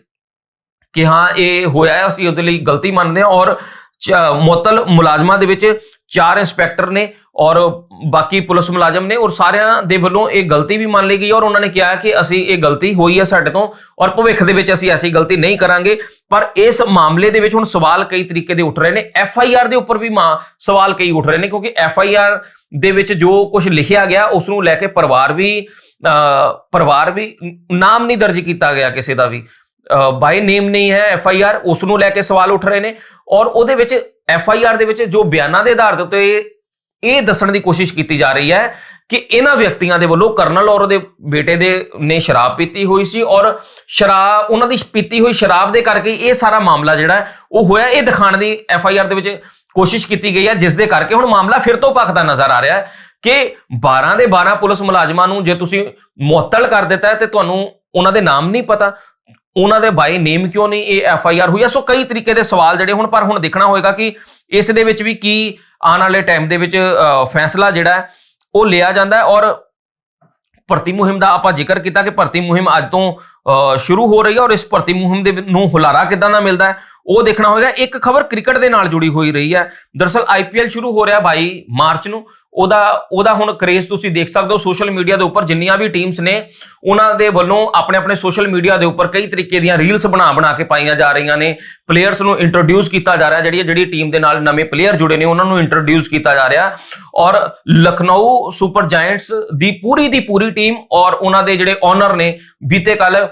ਕਿ ਹਾਂ, ਇਹ ਹੋਇਆ ਅਸੀਂ ਉਹਦੇ ਲਈ ਗਲਤੀ ਮੰਨਦੇ ਹਾਂ ਔਰ ਮੁਅੱਤਲ ਮੁਲਾਜ਼ਮਾਂ ਦੇ ਵਿੱਚ ਚਾਰ ਇੰਸਪੈਕਟਰ ਨੇ ਔਰ ਬਾਕੀ ਪੁਲਿਸ ਮੁਲਾਜ਼ਮ ਨੇ ਔਰ ਸਾਰਿਆਂ ਦੇ ਵੱਲੋਂ ਇਹ ਗਲਤੀ ਵੀ ਮੰਨ ਲਈ ਗਈ ਔਰ ਉਹਨਾਂ ਨੇ ਕਿਹਾ ਕਿ ਅਸੀਂ ਇਹ ਗਲਤੀ ਹੋਈ ਹੈ ਸਾਡੇ ਤੋਂ ਔਰ ਭਵਿੱਖ ਦੇ ਵਿੱਚ ਅਸੀਂ ਐਸੀ ਗਲਤੀ ਨਹੀਂ ਕਰਾਂਗੇ। ਪਰ ਇਸ ਮਾਮਲੇ ਦੇ ਵਿੱਚ ਹੁਣ ਸਵਾਲ ਕਈ ਤਰੀਕੇ ਦੇ ਉੱਠ ਰਹੇ ਨੇ। ਐਫ ਆਈ ਆਰ ਦੇ ਉੱਪਰ ਵੀ ਮਾ ਸਵਾਲ ਕਈ ਉੱਠ ਰਹੇ ਨੇ ਕਿਉਂਕਿ ਐਫ ਆਈ ਆਰ ਦੇ ਵਿੱਚ ਜੋ ਕੁਝ ਲਿਖਿਆ ਗਿਆ ਉਸ ਨੂੰ ਲੈ ਕੇ ਪਰਿਵਾਰ ਵੀ ਅਹ, ਪਰਿਵਾਰ ਵੀ ਨਾਮ ਨਹੀਂ ਦਰਜ ਕੀਤਾ ਗਿਆ ਕਿਸੇ ਦਾ ਵੀ। ਬਾਈ ਨੇਮ ਨਹੀਂ ਹੈ ਐਫ ਆਈ ਆਰ ਉਸ ਨੂੰ ਲੈ ਕੇ ਸਵਾਲ ਉੱਠ ਰਹੇ ਨੇ ਔਰ ਉਹਦੇ ਵਿੱਚ ਐਫ ਆਈ ਆਰ ਦੇ ਵਿੱਚ ਜੋ ਬਿਆਨਾਂ ਦੇ ਆਧਾਰ ਦੇ ਉੱਤੇ ਇਹ ਦੱਸਣ ਦੀ ਕੋਸ਼ਿਸ਼ ਕੀਤੀ ਜਾ ਰਹੀ ਹੈ ਕਿ ਇਹਨਾਂ ਵਿਅਕਤੀਆਂ ਦੇ ਵੱਲੋਂ ਕਰਨਲ ਔਰ ਉਹਦੇ ਬੇਟੇ ਦੇ ਨੇ ਸ਼ਰਾਬ ਪੀਤੀ ਹੋਈ ਸੀ ਔਰ ਸ਼ਰਾਬ, ਉਹਨਾਂ ਦੀ ਪੀਤੀ ਹੋਈ ਸ਼ਰਾਬ ਦੇ ਕਰਕੇ ਇਹ ਸਾਰਾ ਮਾਮਲਾ ਜਿਹੜਾ ਉਹ ਹੋਇਆ। ਇਹ ਦਿਖਾਣ ਦੀ ਐਫ ਆਈ ਆਰ ਦੇ ਵਿੱਚ ਕੋਸ਼ਿਸ਼ ਕੀਤੀ ਗਈ ਹੈ, ਜਿਸ ਦੇ ਕਰਕੇ ਹੁਣ ਮਾਮਲਾ ਫਿਰ ਤੋਂ ਭਖਦਾ ਨਜ਼ਰ ਆ ਰਿਹਾ ਹੈ ਕਿ 12 ਦੇ 12 ਪੁਲਿਸ ਮੁਲਾਜ਼ਮਾਂ ਨੂੰ ਜੇ ਤੁਸੀਂ ਮੁਅੱਤਲ ਕਰ ਦਿੱਤਾ ਤੇ ਤੁਹਾਨੂੰ ਉਹਨਾਂ ਦੇ ਨਾਮ ਨਹੀਂ ਪਤਾ ਉਹਨਾਂ ਦੇ ਬਾਈ ਨੇਮ ਕਿਉਂ ਨਹੀਂ ਇਹ ਐਫ ਆਈ ਆਰ ਹੋਈ ਹੈ ਸੋ ਕਈ ਤਰੀਕੇ ਦੇ ਸਵਾਲ ਜਿਹੜੇ ਹੁਣ ਪਰ ਹੁਣ ਦੇਖਣਾ ਹੋਏਗਾ ਕਿ ਇਸ ਦੇ ਵਿੱਚ ਵੀ ਕੀ ਆਉਣ ਵਾਲੇ ਟਾਈਮ ਦੇ ਵਿੱਚ ਫੈਸਲਾ ਜਿਹੜਾ ਉਹ ਲਿਆ ਜਾਂਦਾ ਔਰ ਭਰਤੀ ਮੁਹਿੰਮ ਦਾ ਆਪਾਂ ਜ਼ਿਕਰ ਕੀਤਾ ਕਿ ਭਰਤੀ ਮੁਹਿੰਮ ਅੱਜ ਤੋਂ ਅ, ਸ਼ੁਰੂ ਹੋ ਰਹੀ ਹੈ ਔਰ ਇਸ ਭਰਤੀ ਮੁਹਿੰਮ ਦੇ ਨੂੰ ਹੁਲਾਰਾ ਕਿਦਾਂ ਦਾ ਮਿਲਦਾ ਹੈ ਉਹ ਦੇਖਣਾ ਹੋਏਗਾ। ਇੱਕ ਖਬਰ ਕ੍ਰਿਕਟ ਦੇ ਨਾਲ ਜੁੜੀ ਹੋਈ ਰਹੀ ਹੈ। ਦਰਸਲ ਆਈਪੀਐਲ ਸ਼ੁਰੂ ਹੋ ਰਿਹਾ 22 ਮਾਰਚ ਨੂੰ। ਉਹਦਾ ਉਹਦਾ ਹੁਣ ਕ੍ਰੇਜ਼ ਤੁਸੀਂ ਦੇਖ ਸਕਦੇ ਹੋ ਸੋਸ਼ਲ ਮੀਡੀਆ ਦੇ ਉੱਪਰ ਜਿੰਨੀਆਂ ਵੀ ਟੀਮਸ ਨੇ, ਉਹਨਾਂ ਦੇ ਵੱਲੋਂ ਆਪਣੇ ਆਪਣੇ ਸੋਸ਼ਲ ਮੀਡੀਆ ਦੇ ਉੱਪਰ ਕਈ ਤਰੀਕੇ ਦੀਆਂ ਰੀਲਸ ਬਣਾ ਬਣਾ ਕੇ ਪਾਈਆਂ ਜਾ ਰਹੀਆਂ ਨੇ। ਪਲੇਅਰਸ ਨੂੰ ਇੰਟਰੋਡਿਊਸ ਕੀਤਾ ਜਾ ਰਿਹਾ, ਜਿਹੜੀ ਜਿਹੜੀ ਟੀਮ ਦੇ ਨਾਲ ਨਵੇਂ ਪਲੇਅਰ ਜੁੜੇ ਨੇ, ਉਹਨਾਂ ਨੂੰ ਇੰਟਰੋਡਿਊਸ ਕੀਤਾ ਜਾ ਰਿਹਾ। ਔਰ ਲਖਨਊ ਸੁਪਰ ਜਾਇੰਟਸ ਦੀ ਪੂਰੀ ਦੀ ਪੂਰੀ ਟੀਮ ਔਰ ਉਹਨਾਂ ਦੇ ਜਿਹੜੇ ਓਨਰ ਨੇ, ਬੀਤੇ ਕੱਲ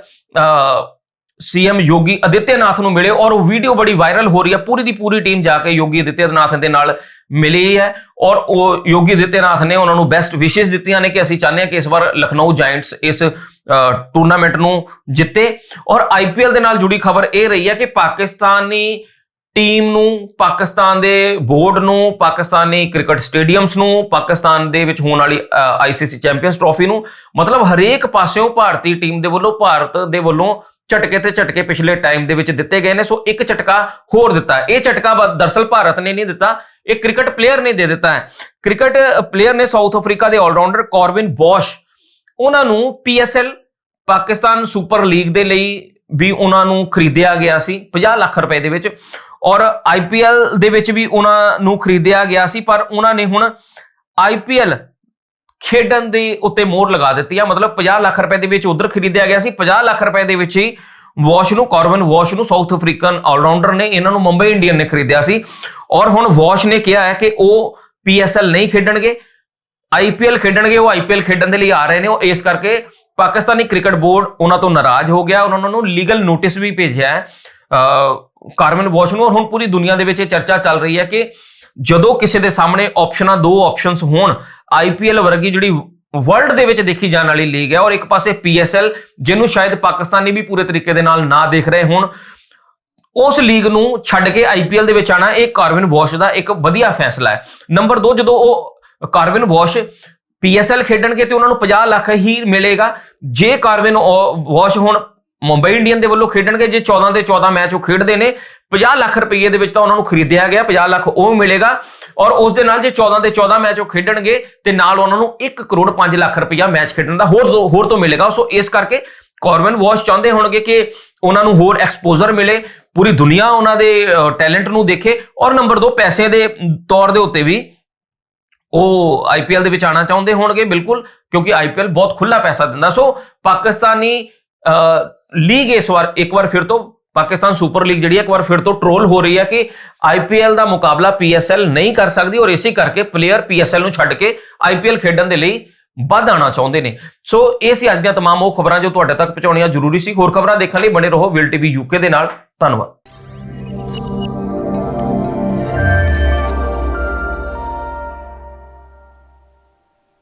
ਸੀਐਮ ਯੋਗੀ ਆਦਿੱਤਿਆਨਾਥ ਨੂੰ ਮਿਲੇ ਔਰ ਉਹ ਵੀਡੀਓ ਬੜੀ ਵਾਇਰਲ ਹੋ ਰਹੀ ਹੈ। ਪੂਰੀ ਦੀ ਪੂਰੀ ਟੀਮ ਜਾ ਕੇ ਯੋਗੀ ਆਦਿੱਤਿਆਨਾਥ ਦੇ ਨਾਲ ਮਿਲੀ ਹੈ ਔਰ ਉਹ ਯੋਗੀ ਆਦਿੱਤਿਆਨਾਥ ਨੇ ਉਹਨਾਂ ਨੂੰ ਬੈਸਟ ਵਿਸ਼ੇਸ ਦਿੱਤੀਆਂ ਨੇ ਕਿ ਅਸੀਂ ਚਾਹੁੰਦੇ ਹਾਂ ਕਿ ਇਸ ਵਾਰ ਲਖਨਊ ਜਾਇੰਟਸ ਇਸ ਟੂਰਨਾਮੈਂਟ ਨੂੰ ਜਿੱਤੇ। ਔਰ ਆਈਪੀਐਲ ਦੇ ਨਾਲ ਜੁੜੀ ਖਬਰ ਇਹ ਰਹੀ ਹੈ ਕਿ ਪਾਕਿਸਤਾਨੀ ਟੀਮ ਨੂੰ, ਪਾਕਿਸਤਾਨ ਦੇ ਬੋਰਡ ਨੂੰ, ਪਾਕਿਸਤਾਨੀ ਕ੍ਰਿਕਟ ਸਟੇਡੀਅਮਸ ਨੂੰ, ਪਾਕਿਸਤਾਨ ਦੇ ਵਿੱਚ ਹੋਣ ਵਾਲੀ ਆਈਸੀਸੀ ਚੈਂਪੀਅਨਸ ਟਰੋਫੀ ਨੂੰ, ਮਤਲਬ ਹਰੇਕ ਪਾਸਿਓਂ ਭਾਰਤੀ ਟੀਮ ਦੇ ਵੱਲੋਂ, ਭਾਰਤ ਦੇ ਵੱਲੋਂ ਝਟਕੇ ਤੇ ਝਟਕੇ ਪਿਛਲੇ ਟਾਈਮ ਦੇ ਵਿੱਚ ਦਿੱਤੇ ਗਏ ਨੇ। ਸੋ ਇੱਕ ਝਟਕਾ ਹੋਰ ਦਿੱਤਾ। ਇਹ ਝਟਕਾ ਬ- ਦਰਅਸਲ ਭਾਰਤ ਨੇ ਨਹੀਂ ਦਿੱਤਾ ਇਹ ਕ੍ਰਿਕਟ ਪਲੇਅਰ ਨੇ ਦੇ ਦਿੱਤਾ ਹੈ। ਕ੍ਰਿਕਟ ਪਲੇਅਰ ਨੇ ਸਾਊਥ ਅਫਰੀਕਾ ਦੇ ਆਲਰਾਊਂਡਰ ਕਾਰਵਿਨ ਬੋਸ਼ ਉਹਨਾਂ ਨੂੰ ਪੀਐਸਐਲ ਪਾਕਿਸਤਾਨ ਸੁਪਰ ਲੀਗ ਦੇ ਲਈ ਵੀ ਉਹਨਾਂ ਨੂੰ ਖਰੀਦਿਆ ਗਿਆ ਸੀ 50 ਲੱਖ ਰੁਪਏ ਦੇ ਵਿੱਚ। ਔਰ ਆਈਪੀਐਲ ਦੇ ਵਿੱਚ ਵੀ ਉਹਨਾਂ ਨੂੰ ਖਰੀਦਿਆ ਗਿਆ ਸੀ, ਪਰ ਉਹਨਾਂ ਨੇ ਹੁਣ ਆਈਪੀਐਲ ਖੇਡਣ ਦੇ ਉੱਤੇ ਮੋਹਰ ਲਗਾ ਦਿੱਤੀ ਆ। ਮਤਲਬ 50 ਲੱਖ ਰੁਪਏ ਦੇ ਵਿੱਚ ਉਧਰ ਖਰੀਦਿਆ ਗਿਆ ਸੀ 50 ਲੱਖ ਰੁਪਏ ਦੇ ਵਿੱਚ ਹੀ ਵਾਸ਼ ਨੂੰ ਕਾਰਵਨ ਵਾਸ਼ ਨੂੰ ਸਾਊਥ ਅਫਰੀਕਨ ਆਲਰਾਊਂਡਰ ਨੇ ਇਹਨਾਂ ਨੂੰ ਮੁੰਬਈ ਇੰਡੀਅਨ ਨੇ ਖਰੀਦਿਆ ਸੀ। ਔਰ ਹੁਣ ਵਾਸ਼ ਨੇ ਕਿਹਾ ਹੈ ਕਿ ਉਹ ਪੀਐਸਐਲ ਨਹੀਂ ਖੇਡਣਗੇ ਆਈਪੀਐਲ ਖੇਡਣਗੇ, ਉਹ ਆਈਪੀਐਲ ਖੇਡਣ ਦੇ ਲਈ ਆ ਰਹੇ ਨੇ। ਉਹ ਇਸ ਕਰਕੇ ਪਾਕਿਸਤਾਨੀ ਕ੍ਰਿਕਟ ਬੋਰਡ ਉਹਨਾਂ ਤੋਂ ਨਾਰਾਜ਼ ਹੋ ਗਿਆ। ਉਹਨਾਂ ਨੂੰ ਲੀਗਲ ਨੋਟਿਸ ਵੀ ਭੇਜਿਆ ਹੈ, ਅਹ ਕਾਰਮਨ ਵਾਸ਼ ਨੂੰ। ਔਰ ਹੁਣ ਪੂਰੀ ਦੁਨੀਆ ਦੇ ਵਿੱਚ ਇਹ ਚਰਚਾ ਚੱਲ ਰਹੀ ਹੈ ਕਿ ਜਦੋਂ ਕਿਸੇ ਦੇ ਸਾਹਮਣੇ ਆਪਸ਼ਨਾਂ ਦੋ ਆਪਸ਼ਨਸ ਹੋਣ ਆਈਪੀਐਲ ਵਰਗੀ ਜਿਹੜੀ ਵਰਲਡ ਦੇ ਵਿੱਚ ਦੇਖੀ ਜਾਣ ਵਾਲੀ ਲੀਗ ਹੈ ਔਰ ਇੱਕ ਪਾਸੇ ਪੀਐਸਐਲ ਜਿਹਨੂੰ ਸ਼ਾਇਦ ਪਾਕਿਸਤਾਨੀ ਵੀ ਪੂਰੇ ਤਰੀਕੇ ਦੇ ਨਾਲ ਨਾ ਦੇਖ ਰਹੇ ਹੋਣ, ਉਸ ਲੀਗ ਨੂੰ ਛੱਡ ਕੇ ਆਈਪੀਐਲ ਦੇ ਵਿੱਚ ਆਣਾ ਇਹ ਕਾਰਵਿਨ ਵਾਸ਼ ਦਾ ਇੱਕ ਵਧੀਆ ਫੈਸਲਾ ਹੈ। ਨੰਬਰ 2 ਜਦੋਂ ਉਹ ਕਾਰਵਿਨ ਵਾਸ਼ ਪੀਐਸਐਲ ਖੇਡਣਗੇ ਤੇ ਉਹਨਾਂ ਨੂੰ 50 ਲੱਖ ਹੀ ਮਿਲੇਗਾ, ਜੇ ਕਾਰਵਿਨ ਵਾਸ਼ ਹੁਣ ਮੁੰਬਈ ਇੰਡੀਅਨ ਦੇ ਵੱਲੋਂ ਖੇਡਣਗੇ, ਜੇ 14 ਦੇ 14 ਮੈਚ ਉਹ ਖੇਡਦੇ ਨੇ 50 ਲੱਖ ਰੁਪਏ ਦੇ ਵਿੱਚ ਤਾਂ ਉਹਨਾਂ ਨੂੰ ਖਰੀਦਿਆ ਗਿਆ 50 ਲੱਖ ਉਹ ਮਿਲੇਗਾ। ਔਰ ਉਸ ਦੇ ਨਾਲ ਜੇ 14 ਦੇ 14 ਮੈਚ ਉਹ ਖੇਡਣਗੇ, ਤੇ ਨਾਲ ਉਹਨਾਂ ਨੂੰ 1 ਕਰੋੜ 5 ਲੱਖ ਰੁਪਇਆ ਮੈਚ ਖੇਡਣ ਦਾ ਹੋਰ ਤੋਂ- ਹੋਰ ਤੋਂ ਮਿਲੇਗਾ। ਸੋ ਇਸ ਕਰਕੇ ਕਾਰਵਨ ਵਾਸ਼ ਚਾਹੁੰਦੇ ਹੋਣਗੇ ਕਿ ਉਹਨਾਂ ਨੂੰ ਹੋਰ ਐਕਸਪੋਜ਼ਰ ਮਿਲੇ, ਪੂਰੀ ਦੁਨੀਆ ਉਹਨਾਂ ਦੇ ਟੈਲੈਂਟ ਨੂੰ ਦੇਖੇ। ਔਰ ਨੰਬਰ 2 ਪੈਸੇ ਦੇ ਤੌਰ ਦੇ ਉੱਤੇ ਵੀ ਉਹ ਆਈਪੀਐਲ ਦੇ ਵਿੱਚ ਆਣਾ ਚਾਹੁੰਦੇ ਹੋਣਗੇ, ਬਿਲਕੁਲ, ਕਿਉਂਕਿ ਆਈਪੀਐਲ ਬਹੁਤ ਖੁੱਲਾ ਪੈਸਾ ਦਿੰਦਾ। ਸੋ ਪਾਕਿਸਤਾਨੀ ਲੀਗ ਇਸ ਵਾਰ, ਇੱਕ ਵਾਰ ਫਿਰ ਤੋਂ ਪਾਕਿਸਤਾਨ ਸੁਪਰ ਲੀਗ ਜਿਹੜੀ ਹੈ ਇੱਕ ਵਾਰ ਫਿਰ ਤੋਂ ਟ੍ਰੋਲ ਹੋ ਰਹੀ ਹੈ ਕਿ ਆਈਪੀਐਲ ਦਾ ਮੁਕਾਬਲਾ ਪੀਐਸਐਲ ਨਹੀਂ ਕਰ ਸਕਦੀ ਔਰ ਇਸੇ ਕਰਕੇ ਪਲੇਅਰ ਪੀਐਸਐਲ ਨੂੰ ਛੱਡ ਕੇ ਆਈਪੀਐਲ ਖੇਡਣ ਦੇ ਲਈ ਵੱਧ ਆਉਣਾ ਚਾਹੁੰਦੇ ਨੇ ਸੋ ਇਹ ਸੀ ਅੱਜ ਦੀਆਂ तमाम ਉਹ ਖਬਰਾਂ ਜੋ ਤੁਹਾਡੇ ਤੱਕ ਪਹੁੰਚਾਉਣੀਆਂ ਜ਼ਰੂਰੀ ਸੀ ਹੋਰ ਖਬਰਾਂ ਦੇਖਣ ਲਈ ਬਣੇ ਰਹੋ ਵਿਲ ਟੀਵੀ ਯੂਕੇ ਦੇ ਨਾਲ ਧੰਨਵਾਦ